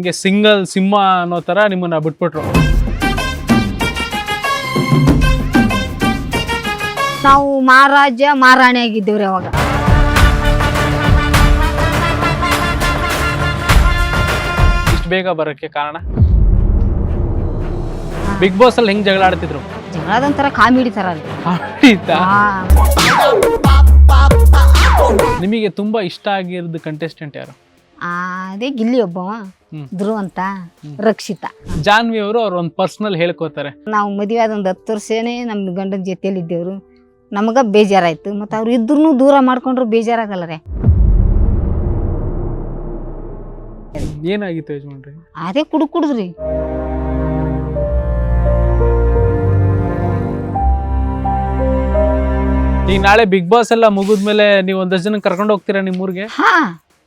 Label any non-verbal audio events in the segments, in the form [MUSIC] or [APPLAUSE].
ಹಿಂಗೆ ಸಿಂಗಲ್ ಸಿಂಹ ಅನ್ನೋ ತರ ನಿಮ್ಮನ್ನ ಬಿಟ್ಬಿಟ್ರು. ನಾವು ಮಹಾರಾಜ ಮಹಾರಾಣಿ ಆಗಿದ್ದೇವ್ರಿ ಅವಾಗ. ಇಷ್ಟು ಬೇಗ ಬರೋಕ್ಕೆ ಕಾರಣ? ಬಿಗ್ ಬಾಸ್ ಅಲ್ಲಿ ಹೆಂಗ್ ಜಗಳ ಆಡ್ತಿದ್ರು? ಜಗಳದಂತರ ಕಾಮಿಡಿ ತರ ಆಡೀತಾ? ನಿಮಗೆ ತುಂಬಾ ಇಷ್ಟ ಆಗಿರೋದು ಕಂಟೆಸ್ಟೆಂಟ್ ಯಾರು? ಅದೇ ಗಿಲ್ಲಿ ಒಬ್ಬವ. ಧ್ರುವ ಅಂತ ರಕ್ಷಿತಾ. ಜಾನ್ವಿ ಅವರು ಅವ್ರ ಒಂದು ಪರ್ಸನಲ್ ಹೇಳ್ಕೋತಾರೆ. ನಾವು ಮದುವೆ ಆದ ಒಂದು ಹತ್ತು ವರ್ಷನೇ ನಮ್ಮ ಗಂಡನ ಜೊತೆಯಲ್ಲಿ ಇದ್ದೇವ್ರು. ನಮಗ ಬೇಜಾರಾಯ್ತು. ಮತ್ತೆ ಅವ್ರು ಇದ್ರೂ ದೂರ ಮಾಡ್ಕೊಂಡ್ರು ಬೇಜಾರಾಗಲ್ಲ ರೀ ಏನಾಗಿತ್ತು ಯಜಮಾನ್ರಿ? ಅದೇ ಕುಡ್ ಕುಡಿದ್ರಿ. ಈಗ ನಾಳೆ ಬಿಗ್ ಬಾಸ್ ಎಲ್ಲ ಮುಗಿದ್ಮೇಲೆ ನೀವು ಒಂದಷ್ಟು ಜನ ಕರ್ಕೊಂಡು ಹೋಗ್ತೀರಾ ನಿಮ್ಮ ಊರಿಗೆ ಹಾ.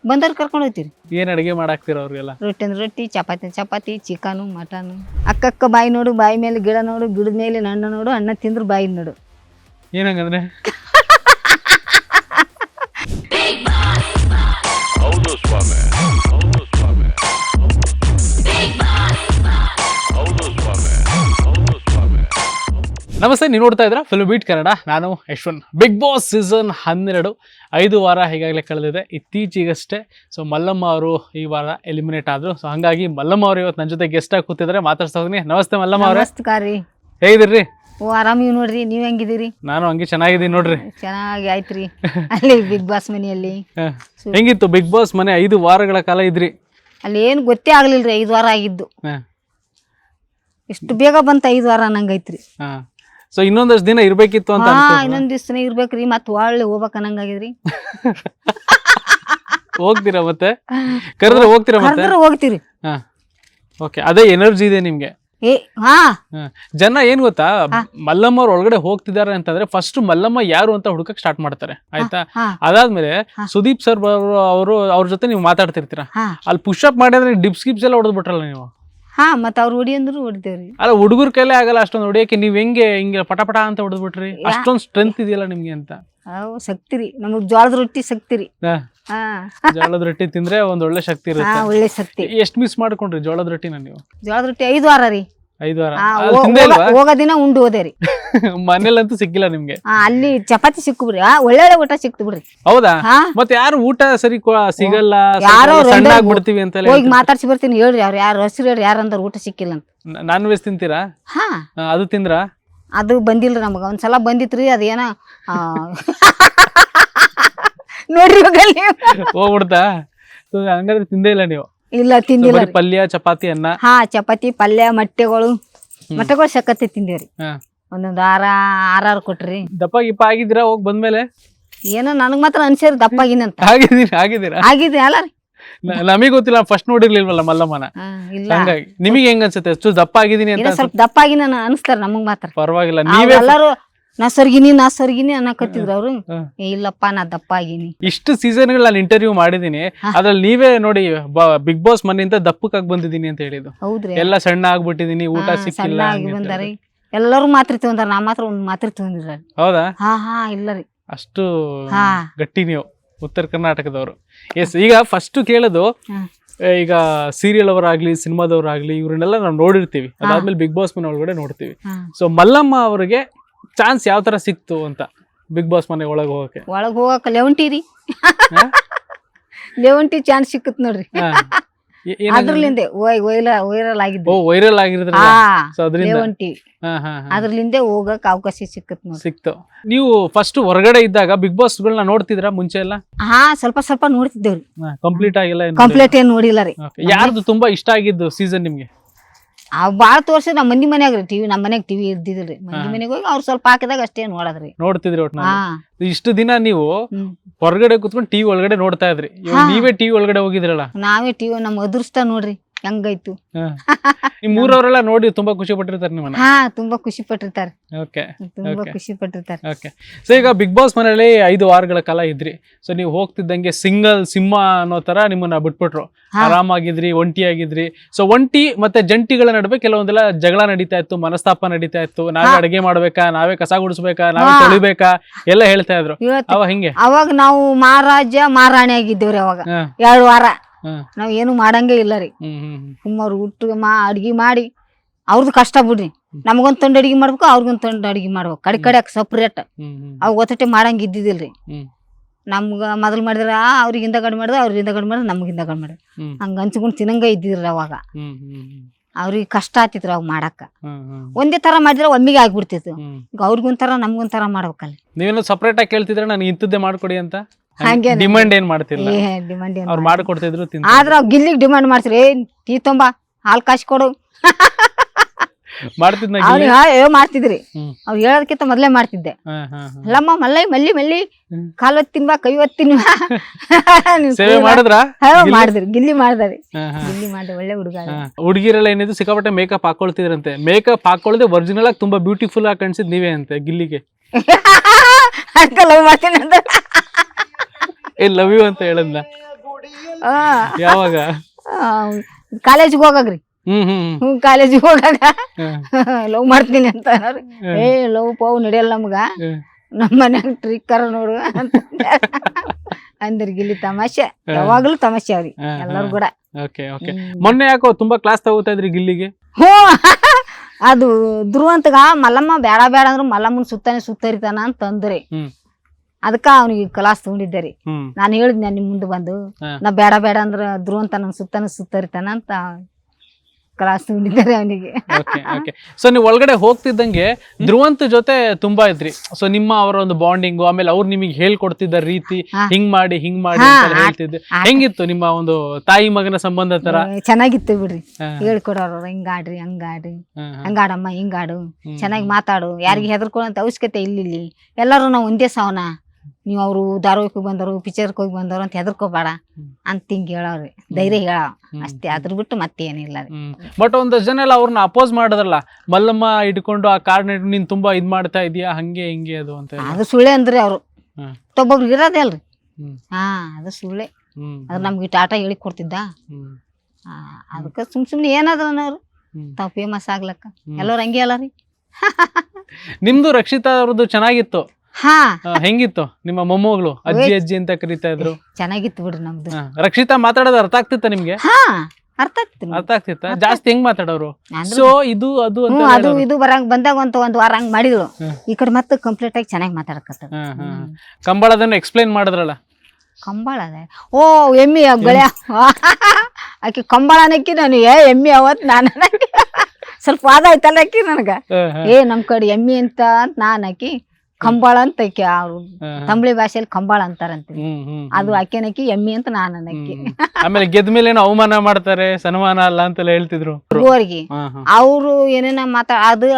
ಬಂದವ್ರು ಕರ್ಕೊಂಡು ಹೋಗ್ತೀರಿ? ಏನ್ ಅಡಿಗೆ ಮಾಡಾಕ್ತೀರ ಅವ್ರಿಗೆಲ್ಲ? ರೊಟ್ಟಿ ಅಂದ್ರೆ ರೊಟ್ಟಿ ಚಪಾತಿ ಚಪಾತಿ ಚಿಕನು ಮಟನು ಅಕ್ಕಕ್ಕ ಬಾಯಿ ನೋಡು ಬಾಯಿ ಮೇಲೆ ಗಿಡ ನೋಡು ಗಿಡದ ಮೇಲೆ ಹಣ್ಣು ನೋಡು ಅಣ್ಣ ತಿಂದ್ರು ಬಾಯಿ ನೋಡು. ಏನಂಗಂದ್ರೆ ಹೌದು ಸ್ವಾಮಿ. ಹೌದು ಸ್ವಾಮಿ. ನಮಸ್ತೆ ನೀವು ನೋಡ್ತಾ ಇದ್ರ ಫಿಲ್ಮ್ ಬೀಟ್ ಕನ್ನಡ ನಾನು ಯಶ್ವನ್ ಬಿಗ್ ಬಾಸ್ ಸೀಸನ್ ಹನ್ನೆರಡು. ಐದು ವಾರ ಈಗಾಗಲೇ ಕಳೆದಿದೆ. ಇತ್ತೀಚೆಗಷ್ಟೇ ಸೊ ಮಲ್ಲಮ್ಮ ಅವರು ಈ ವಾರ ಎಲಿಮಿನೇಟ್ ಆದ್ರು. ಸೊ ಹಂಗಾಗಿ ಮಲ್ಲಮ್ಮ ಅವರು ಇವತ್ತು ನನ್ನ ಜೊತೆ ಗೆಸ್ಟ್ ಆಗಿ ಕೂತಿದ್ದಾರೆ. ಮಾತಾಡ್ತಾ ಹೋಗ್ತೀನಿ. ನಮಸ್ತೆ ಮಲ್ಲಮ್ಮ ಅವರೇ. ನಮಸ್ಕಾರ ಹೇಗಿದ್ದೀರಿ? ಓ ಆರಾಮಿವ್ ನೋಡ್ರಿ. ನೀವು ಹೆಂಗಿದ್ದೀರಿ? ನಾನು ಹಂಗೆ ಚೆನ್ನಾಗಿದ್ದೀನಿ ನೋಡ್ರಿ. ಚೆನ್ನಾಗಿ ಆಯ್ತ್ರಿ. ಅಲ್ಲಿ ಬಿಗ್ ಬಾಸ್ ಮನೆಯಲ್ಲಿ. ಹ. ಹೆಂಗಿತ್ತು? ಬಿಗ್ ಬಾಸ್ ಮನೆ ಐದು ವಾರಗಳ ಕಾಲ ಇದ್ರಿ. ಅಲ್ಲಿ ಏನು ಗೊತ್ತೇ ಆಗ್ಲಿಲ್ರಿ ಐದು ವಾರ ಆಗಿದ್ದು. ಹ. ಇಷ್ಟು ಬೇಗ ಬಂತ ಐದು ವಾರ ನಂಗೈತ್ರಿ. ಹಾ. ಸೊ ಇನ್ನೊಂದಷ್ಟು ದಿನ ಇರ್ಬೇಕಿತ್ತು ಅಂತ ಹಾ ದಿನ ಇನ್ನೊಂದ್ ದಿವ್ಸನೇ ಇರ್ಬೇಕ್ರಿ ಮತ್ ಒಳ್ಳೆ ಹೋಗ್ಬೇಕ್ ಅನ್ನಂಗಾಗಿದ್ರಿ. [LAUGHS] ಹೋಗ್ತೀರಾ ಮತ್ತೆ? [LAUGHS] ಕರೆದ್ರೆ ಹೋಗ್ತೀರಾ ಮತ್ತೆ? ಕರ್ದ್ರ ಹೋಗ್ತೀರಿ. ಓಕೆ ಅದೇ ಎನರ್ಜಿ ಇದೆ ನಿಮ್ಗೆ. ಏ ಹಾ. ಹ. ಜನ ಏನ್ ಗೊತ್ತಾ? ಮಲ್ಲಮ್ಮ ಅವ್ರ ಒಳಗಡೆ ಹೋಗ್ತಿದ್ದಾರೆ ಅಂತಂದ್ರೆ ಫಸ್ಟ್ ಮಲ್ಲಮ್ಮ ಯಾರು ಅಂತ ಹುಡುಕಕ್ ಸ್ಟಾರ್ಟ್ ಮಾಡ್ತಾರೆ. ಆಯ್ತಾ? ಹಾ. ಅದಾದ್ಮೇಲೆ ಸುದೀಪ್ ಸರ್ ಅವರು ಅವ್ರ ಜೊತೆ ನೀವು ಮಾತಾಡ್ತಿರ್ತೀರಾ? ಹಾ. ಪುಷ್ ಅಪ್ ಮಾಡಿದ್ರೆ ಡಿಪ್ಸ್ ಗಿಪ್ಸ್ ಎಲ್ಲ ಹೊಡೆದ್ಬಿಟ್ರಲ್ಲ ನೀವು? ಹಾ ಮತ್ ಅವ್ರು ಹೊಡಿ ಅಂದ್ರು ಹೊಡಿತೇವ್ರಿ ಅಲ್ಲ ಹುಡುಗರ ಕೈಲೇ ಆಗಲ್ಲ ಅಷ್ಟೊಂದು ಹೊಡಿಯಕ್ಕೆ ನೀವ್ ಹೆಂಗೆ ಹಿಂಗೆ ಪಟ ಪಟ ಅಂತ ಹೊಡೆದ್ ಬಿಟ್ರಿ ಅಷ್ಟೊಂದು ಸ್ಟ್ರೆಂತ್ ಇದೆಯಲ್ಲ ನಿಮ್ಗೆ ಅಂತ. ಅವ್ ಶಕ್ತಿ ರೀ ನಮಗ್ ಜೋಳದ ರೊಟ್ಟಿ ಶಕ್ತಿ ರೀ ಹಾ. ಹಾ. ಜೋಳದ ರೊಟ್ಟಿ ತಿಂದ್ರೆ ಒಂದ್ ಒಳ್ಳೆ ಶಕ್ತಿ ಹಾ ಇರುತ್ತೆ. ಒಳ್ಳೆ ಶಕ್ತಿ. ಎಷ್ಟ್ ಮಿಸ್ ಮಾಡ್ಕೊಂಡ್ರಿ ಜೋಳದ ರೊಟ್ಟಿನ ನೀವು? ಜೋಳದ ರೊಟ್ಟಿ ಐದು ವಾರ ರೀ. ಐದು ವಾರ ಅಲ್ಲಿ ತಿಂದೇ ಇಲ್ವಾ? ಹೋಗೋ ದಿನ ಉಂಡು ಹೋದೆ ರೀ. [LAUGHS] ಮನೇಲಂತೂ ಸಿಕ್ಕಿಲ್ಲ ನಿಮ್ಗೆ? ಆ, ಅಲ್ಲಿ ಚಪಾತಿ ಸಿಕ್ಕು ಬಿಡ್ರಿ. ಆ ಒಳ್ಳೆ ಒಳ್ಳೆ ಊಟ ಸಿಕ್ತು ಬಿಡ್ರಿ. ಹೌದಾ? ಹಾ. ಮತ್ತೆ ಯಾರು ಊಟ ಸರಿ ಕೊ- ಸಿಗಲ್ಲ ಯಾರೋ ಸ್ವಲ್ಪ ಸಣ್ಣ ಆಗ್ಬಿಡ್ತೀವಿ ಅಂತ ಹೋಗಿ ಮಾತಾಡ್ಸಿ ಬರ್ತೀನಿ ಹೇಳ್ರಿ ಅವ್ರು. ಯಾರು ಹಸಿರು ಹೇಳ್ರಿ ಯಾರು ಅಂದ್ರ ಊಟ ಸಿಕ್ಕಿಲ್ಲ ಅಂತ. ನಾನ್ ವೆಜ್ ತಿಂತೀರಾ? ಹಾ. ಆ, ಅದು ತಿಂದ್ರಾ? ಅದು ಬಂದಿಲ್ರಿ ನಮಗ. ಒಂದ್ಸಲ ಬಂದಿತ್ರಿ ಅದೇನ ಆ, [LAUGHS] ನೋಡ್ರಿ ಇವಾಗ ನೀವು. ಹೋಗ್ಬಿಡ್ತಾ? So, ಹಂಗಾದ್ರೆ ತಿಂದೇ ಇಲ್ಲ ನೀವು. ಇಲ್ಲ ತಿಂದಿಲ್ಲ ಬರೀ ಪಲ್ಯ ಚಪಾತಿ ಅನ್ನ? ಹಾ ಚಪಾತಿ ಪಲ್ಯ ಮೊಟ್ಟೆಗಳು ಮೊಟ್ಟೆಗಳು ಸಕತ್ತೆ ತಿಂದೇವ್ರಿ. ಹಾ. ಒಂದೊಂದು ಆರ ಆರಾರು ಕೊಟ್ರಿ. ದಪ್ಪ ಗಿಪ್ಪ ಆಗಿದ್ರ ಹೋಗ್ ಬಂದ್ಮೇಲೆ? ಏನೋ ನನಗ್ ಮಾತ್ರ ಅನ್ಸೇರಿ ದಪ್ಪಾಗಿನಂತ ಆಗಿದ್ದೀರಾ ಆಗಿದ್ದೀರಾ? ಆಗಿದೆ ಅಲ್ಲ ರೀ. ನ- ನಮಗ್ ಗೊತ್ತಿಲ್ಲ ಫಸ್ಟ್ ನೋಡಿರ್ಲಿಲ್ವಲ್ಲ ಮಲ್ಲಮ್ಮನ? ಹಾ, ಇಲ್ಲ. ಹಂಗಾಗಿ ನಿಮಗೆ ಹೆಂಗ್ ಅನ್ಸುತ್ತೆ? ಅಷ್ಟು ದಪ್ಪ ಆಗಿದೀನಿ ಅಂತ ಸ್ವಲ್ಪ ದಪ್ಪಾಗಿನ ಅನ್ಸ್ತಾರೆ ನಮಗ್ ಮಾತ್ರ. ಪರವಾಗಿಲ್ಲ ನೀವೇ ಎಲ್ಲಾರು ನಾ ಸರ್ಗಿನಿ ನಾ ಸರ್ಗಿನಿ ಅನ್ನಕತ್ತಿದ್ರು ಅವ್ರು. ಏ, ಇಲ್ಲಪ್ಪ ನಾ ದಪ್ಪ ಆಗಿನಿ. ಇಷ್ಟು ಸೀಸನ್ಗಳು ನಾನು ಇಂಟರ್ವ್ಯೂ ಮಾಡಿದೀನಿ. ಅದ್ರಲ್ಲಿ ನೀವೇ ನೋಡಿ ಬಿಗ್ ಬಾಸ್ ಮನೆಯಿಂದ ದಪ್ಪಕ್ಕಾಗಿ ಬಂದಿದ್ದೀನಿ ಅಂತ ಹೇಳಿದ್ರು ಹೌದ್ರಿ. ಎಲ್ಲ ಸಣ್ಣ ಆಗ್ಬಿಟ್ಟಿದೀನಿ ಊಟ ಹಾ, ಸಿಕ್ಕಿಲ್ಲ ಸಣ್ಣ ಆಗಿ ಹಂಗೆ ಅಂತ ಬಂದಾರಿ. ಹೇಳಿ. ಎಲ್ಲರೂ ಮಾತ್ರೆ ತಗೊಂಡಾರ ನಾ ಮಾತ್ರ ಒಂದ್ ಮಾತ್ರೆ ಹೌದಾ? ಹಾ ಹಾ ಇಲ್ಲರಿ ಅಷ್ಟು ಹಾ. ಗಟ್ಟಿ ನೀವು ಉತ್ತರ ಕರ್ನಾಟಕದವರು. ಎಸ್ ಈಗ ಫಸ್ಟ್ ಕೇಳೋದು ಹ್ಮ್. ಈಗ ಸೀರಿಯಲ್ ಅವರಾಗ್ಲಿ ಸಿನಿಮಾದವರಾಗ್ಲಿ ಇವ್ರನ್ನೆಲ್ಲ ನಾವು ನೋಡಿರ್ತೀವಿ. ಅದಾದ್ಮೇಲೆ ಬಿಗ್ ಬಾಸ್ ಮನೆ ಒಳಗಡೆ ನೋಡ್ತೀವಿ. ಹಾ. ಸೊ ಮಲ್ಲಮ್ಮ ಅವರಿಗೆ ಚಾನ್ಸ್ ಯಾವ ತರ ಸಿಕ್ತು ಅಂತ ಬಿಗ್ ಬಾಸ್ ಮನೆ ಒಳಗೆ ಹೋಗಕ್ಕೆ? ಒಳಗ್ ಹೋಗಕ್ಕೆ ಲೆವಂಟಿ ರೀ. ಹಾ? ಲೆವಂಟಿ ಚಾನ್ಸ್ ಸಿಕ್ಕತ್ ನೋಡ್ರಿ. ಹಾ. ಏ- ಏನಾಗಿದೆ? ಅದ್ರಲಿಂದೆ ವೈರಲ್ ವೈರಲ್ ಓ ಆಗಿದ್ದು ವೈರಲ್ ಆಗಿರೋದ್ರ ಹಾ ಸೊ ಅದರಿಂದ ಲೆವಂಟಿ. ಹಾ ಹಾ ಹಾ. ಅದ್ರಲಿಂದೆ ಹೋಗಕ್ ಅವಕಾಶ ಸಿಕ್ಕತ್ ನೋಡ್ರಿ. ಸಿಕ್ತು. ನೀವು ಫಸ್ಟ್ ಹೊರಗಡೆ ಇದ್ದಾಗ ಬಿಗ್ ಬಾಸ್ ಗಳನ್ನ ನೋಡ್ತಿದ್ರಾ ಮುಂಚೆ ಎಲ್ಲ? ಹಾ ಸ್ವಲ್ಪ ಸ್ವಲ್ಪ ನೋಡ್ತಿದ್ದೇವ್ರಿ. ಕಂಪ್ಲೀಟ್ ಆಗಿಲ್ಲ ಕಂಪ್ಲೀಟ್ ಏನ್ ನೋಡಿಲ್ಲ ರೀ. ಯಾರ್ದು ತುಂಬಾ ಇಷ್ಟ ಆಗಿದ್ದು ಸೀಸನ್ ನಿಮ್ಗೆ? ಆ ಬಾಳ ತೋರ್ಸ ನಮ್ಮ ಮಂದಿ ಮನ್ಯಾಗ ರೀ ಟಿವಿ ನಮ್ಮ ಮನ್ಯಾಗ ಟಿವಿ ಇದ್ದಿದ್ರಿ ಮಂದಿ ಮನೆಗೆ ಹೋಗಿ ಅವ್ರ ಸ್ವಲ್ಪ ಹಾಕಿದಾಗ ಅಷ್ಟೇ ನೋಡದ್ರಿ. ನೋಡ್ತಿದ್ರಿ ಹಾ. ಇಷ್ಟು ದಿನ ನೀವು ಹ್ಮ್. ಹೊರಗಡೆ ಕುತ್ಕೊಂಡು ಟಿವಿ ಒಳಗಡೆ ನೋಡ್ತಾ ಇದ್ರಿ. ಇವಾಗ ನೀವೇ ಟಿವಿ ಒಳಗಡೆ ಹೋಗಿದ್ರಲ್ಲ. ನಾವೇ ಟಿವಿ ನಮ್ಮ ಅದೃಷ್ಟ ನೋಡ್ರಿ. ಹೆಂಗೈತು. ನಿಮ್ ಊರವರೆಲ್ಲ ನೋಡಿ ತುಂಬಾ ಖುಷಿ ಪಟ್ಟಿರ್ತಾರೆ ನಿಮ್ಮನ್ನ. ಹಾ ತುಂಬಾ ಖುಷಿ ಪಟ್ಟಿರ್ತಾರೆ. ಓಕೆ ತುಂಬಾ Okay. ಖುಷಿ ಪಟ್ಟಿರ್ತಾರೆ. ಓಕೆ. ಸೊ ಈಗ ಬಿಗ್ ಬಾಸ್ ಮನೆಯಲ್ಲಿ ಐದು ವಾರಗಳ ಕಾಲ ಇದ್ರಿ. ಸೊ ನೀವು ಹೋಗ್ತಿದ್ದಂಗೆ ಸಿಂಗಲ್ ಸಿಂಹ ಅನ್ನೋ ತರ ನಿಮ್ಮನ್ನ ಬಿಟ್ಬಿಟ್ರು. ಹಾ. ಒಂಟಿ ಆಗಿದ್ರಿ ಸೊ ಒಂಟಿ ಮತ್ತೆ ಜಂಟಿಗಳ ನಡುವೆ ಕೆಲವೊಂದೆಲ್ಲ ಜಗಳ ನಡೀತಾ ಇತ್ತು ಮನಸ್ತಾಪ ನಡೀತಾ ಇತ್ತು. ನಾವೇ ಅಡಿಗೆ ಮಾಡ್ಬೇಕಾ ನಾವೇ ಕಸ ಗುಡಿಸ್ಬೇಕಾ ನಾವೇ ಹಾ. ತೊಳಿಬೇಕಾ ಎಲ್ಲ ಹೇಳ್ತಾ ಇದ್ರು. ಇವತ್ತು ಅವ ಹಿಂಗೆ? ಅವಾಗ ನಾವು ಮಹಾರಾಜ ಮಹಾರಾಣಿ ಆಗಿದ್ದೇವ್ರಿ ಅವಾಗ. ಹಾ, ಎರಡು ವಾರ. ನಾವ್ ಏನು ಮಾಡಂಗೆ ಇಲ್ಲ ರೀ. ಹುಟ್ಟು ಸುಮ್ಮವ್ರು ಊಟ ಮಾ ಅಡ್ಗೆ ಮಾಡಿ ಅವ್ರದ್ದು ಕಷ್ಟ ಬಿಡ್ರಿ. ನಮಗೊಂದ್ ತಂಡ ಅಡಿಗೆ ಮಾಡ್ಬೇಕು ಅವ್ರಿಗೊಂದ್ ತಂಡ ಅಡಿಗೆ ಮಾಡ್ಬೇಕು. ಕಡೆ ಕಡೆ ಸಪ್ರೇಟ್ ಅವ್ ಒತ್ತಟೆ ಮಾಡಂಗ ಹ್ಮ್. ನಮ್ಗ ಮೊದಲು ಮಾಡಿದ್ರ ಅವ್ರಿಗೆ ಹಿಂದಗಡೆ ಮಾಡಿದ್ರೆ ಅವ್ರ ಹಿಂದಗಡೆ ಮಾಡಿದ್ರೆ ನಮ್ಗೆ ಹಿಂದಗಡೆ ಮಾಡಿದ್ರೆ. ಹಂಗ ಹಂಚ್ಕೊಂಡ್ ತಿನ್ನಂಗ ಇದ್ದಿದ್ರಿ ಅವಾಗ. ಅವ್ರಿಗೆ ಕಷ್ಟ ಆತಿದ್ರು ಅವ್ ಮಾಡಾಕ ಒಂದೇ ತರ ಮಾಡಿದ್ರೆ ಒಮ್ಮಿಗೆ ಆಗ್ಬಿಡ್ತಿತ್ತು. ಈಗ ಅವ್ರಿಗೊಂಥರ ನಮ್ಗೊಂಥರ ಮಾಡ್ಬೇಕಲ್ಲ. ನೀವೇನು ಸಪ್ರೇಟ್ ಆಗಿ ಕೇಳ್ತಿದ್ರೆ ನಾನು ಇಂಥದ್ದೇ ಮಾಡ್ಕೊಡಿ ಅಂತ? ಹಂಗೆ ಡಿಮಾಂಡ್ ಏನ್ ಮಾಡ್ತಿಲ್ಲ? ಡಿಮಾಂಡ್ ಏನ್ ಅವ್ರು. ಮಾಡ್ಕೊಡ್ತಿದ್ರು ಆದ್ರೆ ಗಿಲ್ಲಿಗ್ ಡಿಮಾಂಡ್ ಮಾಡ್ತೀರಿ ಏ ಟೀ ತುಂಬಾ ಹಾಲ್ ಕಾಸು ಕೊಡು. [LAUGHS] ಮಾಡ್ತಿದ್ನ ಅವ್ನಿಗೆ ಮಾಡ್ತಿದ್ರಿ. ಅವ್ ಹೇಳೋದಕ್ಕಿಂತ ಮೊದ್ಲೇ ಮಾಡ್ತಿದ್ದೆ. ಅಲ್ಲಮ್ಮ ಮಲ್ಲೈ ಮಲ್ಲಿ ಮಲ್ಲಿ. ಕಾಲ್ ಹೊತ್ತಿನ್ ಕೈ ಹೊತ್ತ್ ತಿನ್ಬಾ ನೀವ್ [LAUGHS] ಸೇವೆ ಮಾಡಿದ್ರ? ಗಿಲ್ಲಿ? ಮಾಡಿದ್ರಿ. ಗಿಲ್ಲಿ ಮಾಡ್ದರಿ. ಹಾ, ಹಾ, ಗಿಲ್ಲಿ ಮಾಡಿ ಒಳ್ಳೆ ಹುಡುಗ ಹುಡುಗಿರಲ್ಲ ಏನಿದ್ರು ಸಿಕ್ಕಾಪಟ್ಟೆ ಮೇಕಪ್ ಹಾಕೊಳ್ತಿದ್ರಂತೆ. ಮೇಕಪ್ ಹಾಕೊಳ್ಳದೆ ಒರಿಜಿನಲ್ ಆಗಿ ತುಂಬಾ ಬ್ಯೂಟಿಫುಲ್ ಆಗಿ ಕಾಣಿಸಿದ್ ನೀವೇ ಅಂತೆ ಗಿಲ್ಲಿಗೆ. [LAUGHS] ಲವ್ ಮಾಡ್ತೀನಿ ಅಂತ. ಏ ಲವ್ ಯು ಅಂತ ಹೇಳದ್ನ? ಯಾವಾಗ? ಕಾಲೇಜ್ಗೆ ಹೋಗಾಗ್ರಿ. ಹ್ಮ್ ಕಾಲೇಜಿಗೆ ಹೋಗಾಗ [LAUGHS] ಲವ್ ಮಾಡ್ತೀನಿ ಅಂತ ಅನ್ನೋರು. ಏ. ಲವ್ ಪವ್ ನಡೆಯಲ್ಲ ನಮ್ಗ. ನಮ್ಮ ಮನ್ಯಾಗ ಟ್ರಿಕ್ಕರ ನೋಡು ಅಂತ [LAUGHS] ಅಂದ್ರಿ ಗಿಲ್ಲಿ ತಮಾಷೆ. ಯಾವಾಗ್ಲೂ ತಮಾಷೆ ಅವ್ರಿ ಎಲ್ಲರೂ ಕೂಡ. ಓಕೆ ಓಕೆ ಮೊನ್ನೆ ಯಾಕೋ ತುಂಬಾ ಕ್ಲಾಸ್ ತಗೋತಾ ಇದ್ರಿ ಗಿಲ್ಲಿಗೆ? ಹ್ಞೂ. [LAUGHS] ಅದು ಧ್ರುವಂತಗ ಮಲ್ಲಮ್ಮ ಬೇಡ ಬೇಡ ಅಂದ್ರು ಮಲ್ಲಮ್ಮನ ಸುತ್ತಾನೆ ಸುತ್ತರಿತಾನ ಅಂತಂದ್ರಿ. ಅದಕ್ಕ ಅವ್ನಿಗೆ ಕ್ಲಾಸ್ ತಗೊಂಡಿದ್ದೆ ರೀ. ನಾನು ಹೇಳಿದ್ನ ನಿಮ್ ಮುಂದೆ ಬಂದು. ನಾ ಬೇಡ ಬೇಡ ಅಂದ್ರ ಧ್ರುವಂತ ನನ್ ಸುತ್ತಾನೆ ಸುತ್ತರಿತಾನ ಅಂತ ಕ್ಲಾಸ್ ತಗೊಂಡಿದ್ದಾರೆ ಅವನಿಗೆ. ಓಕೆ ಸೊ ನೀವು ಒಳಗಡೆ ಹೋಗ್ತಿದ್ದಂಗೆ ಧ್ರುವಂತ್ ಜೊತೆ ತುಂಬಾ ಇದ್ರಿ. ಸೊ ನಿಮ್ಮ ಅವರ ಒಂದು ಬಾಂಡಿಂಗು ಆಮೇಲೆ ಅವ್ರು ನಿಮಗೆ ಹೇಳ್ಕೊಡ್ತಿದ್ದ ರೀತಿ. ಹಿಂಗ್ ಮಾಡಿ ಹಿಂಗ್ ಮಾಡಿ ಅಂತ ಹೇಳ್ತಿದ್ದೆ. ಹೆಂಗಿತ್ತು ನಿಮ್ಮ ಒಂದು ತಾಯಿ ಮಗನ ಸಂಬಂಧ ತರ? ಚೆನ್ನಾಗಿತ್ತು ಬಿಡ್ರಿ. ಹೇಳ್ಕೊಡೋರು ಹಿಂಗಾಡ್ರಿ ಹಂಗಾಡ್ರಿ ಹಂಗ ಹಾ. ಹಂಗಾಡಮ್ಮ ಹಿಂಗಾಡು. ಚೆನ್ನಾಗಿ ಮಾತಾಡು. ಯಾರಿಗೆ ಹೆದರ್ಕೊಳ್ಳೋ ಅವಶ್ಯಕತೆ ಇಲ್ಲಿ ಎಲ್ಲರೂ ನಾವು ಒಂದೇ ಸಾವನ ನೀವು ಅವರು ಧಾರಾವಾಹಿಗೆ ಬಂದರು ಪಿಕ್ಚರ್ಗೆ ಹೋಗಿ ಬಂದವರು ಅಂತ ಹೆದರ್ಕೋಬೇಡ. ಅಂತ ಹಿಂಗ್ ಹೇಳವ್ರಿ. ಧೈರ್ಯ ಹೇಳ. ಅಷ್ಟೇ ಅದ್ರ ಬಿಟ್ಟು ಮತ್ತೆ ಏನಿಲ್ಲ ರೀ. ಬಟ್ ಒಂದಷ್ಟು ಜನ ಎಲ್ಲ ಅವ್ರನ್ನ ಅಪೋಸ್ ಮಾಡಿದ್ರಲ್ಲ ಮಲ್ಲಮ್ಮ ಇಟ್ಕೊಂಡು ಆ ಕಾರ್ಡ್ ನೀನ್ ತುಂಬಾ ಇದ್ ಮಾಡ್ತಾ ಇದೀಯಾ ಹಂಗೆ ಹಿಂಗೆ ಅದು ಅಂತ. ಅದು ಸುಳ್ಳೆ ಅಂದ್ರಿ ಅವ್ರು. ತಗೊಬ್ರು ಒಬ್ಬೊಬ್ರಿಗೆ ಇರೋದೇ ಅಲ್ರಿ. ಹಾ ಅದು ಸುಳ್ಳೆ. ಅದ್ ನಮ್ಗೆ ಟಾಟಾ ಹೇಳಿ ಕೊಡ್ತಿದ್ದ? ಅದಕ್ಕೆ ಸುಮ್ ಸುಮ್ನೆ ಏನಾದ್ರು ಅವ್ರು. ತಾವ್ ಫೇಮಸ್ ಆಗ್ಲಕ್ಕ. ಎಲ್ಲರೂ ಹಂಗೆ ಅಲ್ಲ ರೀ. ನಿಮ್ದು ರಕ್ಷಿತಾ ಅವ್ರದ್ದು ಚೆನ್ನಾಗಿತ್ತು. ಹಾ. ಆ, ಹೆಂಗಿತ್ತು ನಿಮ್ಮ ಮೊಮ್ಮಗಳು ಅಜ್ಜಿ ಅಜ್ಜಿ ಅಂತ ಕರಿತಾ ಇದ್ರು? ಚೆನ್ನಾಗಿತ್ತು ಬಿಡ್ರಿ ನಮ್ದು. ರಕ್ಷಿತಾ ಮಾತಾಡೋದು ಅರ್ಥ ಆಗ್ತಿತ್ತ ನಿಮ್ಗೆ? ಹಾ ಅರ್ಥ ಆಗ್ತಿತ್ತು ಅರ್ಥ ಆಗ್ತಿತ್ತ? ಜಾಸ್ತಿ ಹೆಂಗ್ ಮಾತಾಡೋರು? ಸೊ ಇದು ಅದು ಅಂತ ಅದು ಹೇಳೋರು. ಇದು ಬರಂಗ್ ಬಂದಾಗ ಒಂದ್ ಒಂದ್ ವಾರ ಹಂಗ್ ಮಾಡಿದ್ಳು ಹ್ಮ್. ಈ ಕಡೆ ಮತ್ತೆ ಕಂಪ್ಲೀಟ್ ಆಗಿ ಚೆನ್ನಾಗಿ ಮಾತಾಡಕತ್ತ ಹಾ, ಹಾ. ಕಂಬಳದನ್ನ ಎಕ್ಸ್ಪ್ಲೈನ್ ಮಾಡಿದ್ರಲ್ಲ? ಕಂಬಳ ಅದೇ. ಓ ಎಮ್ಮಿ ಗೆಳೆಯ. [LAUGHS] ಆಕಿ ಕಂಬಳ ಅನ್ನಕ್ಕಿ ನಾನು ಏ ಎಮ್ಮಿ ಅವತ್ ನಾನು ಅನ್ನಕ್ಕಿ. [LAUGHS] ಸ್ವಲ್ಪ ವಾದ ಆಯ್ತಲ್ಲ ಆಕಿ ನನಗ. ಹಾ, ಹಾ, ಏ ನಮ್ ಕಡೆ ಎಮ್ಮಿ ಅಂತ ಅಂತ ನಾನ್ ಆಕಿ ಕಂಬಳ ಅಂತ ಆಕಿ ಅವ್ರು. ತಂಬಳಿ ಭಾಷೆಯಲ್ಲಿ ಕಂಬಳ ಅಂತಾರಂತ ಅದು. ಆಕೆನಕ್ಕಿ ಎಮ್ಮಿ ಅಂತ ನಾನು ಅನ್ನಕ್ಕಿ. ಆಮೇಲೆ ಗೆದ್ದ ಮೇಲೆ ಏನೋ ಅವಮಾನ ಮಾಡ್ತಾರೆ ಸನ್ಮಾನ ಅಲ್ಲ ಅಂತ ಹೇಳ್ತಿದ್ರು. ಗೋರಿಗೆ ಅವರು ಏನೇನ ಮಾತಾ ಅದು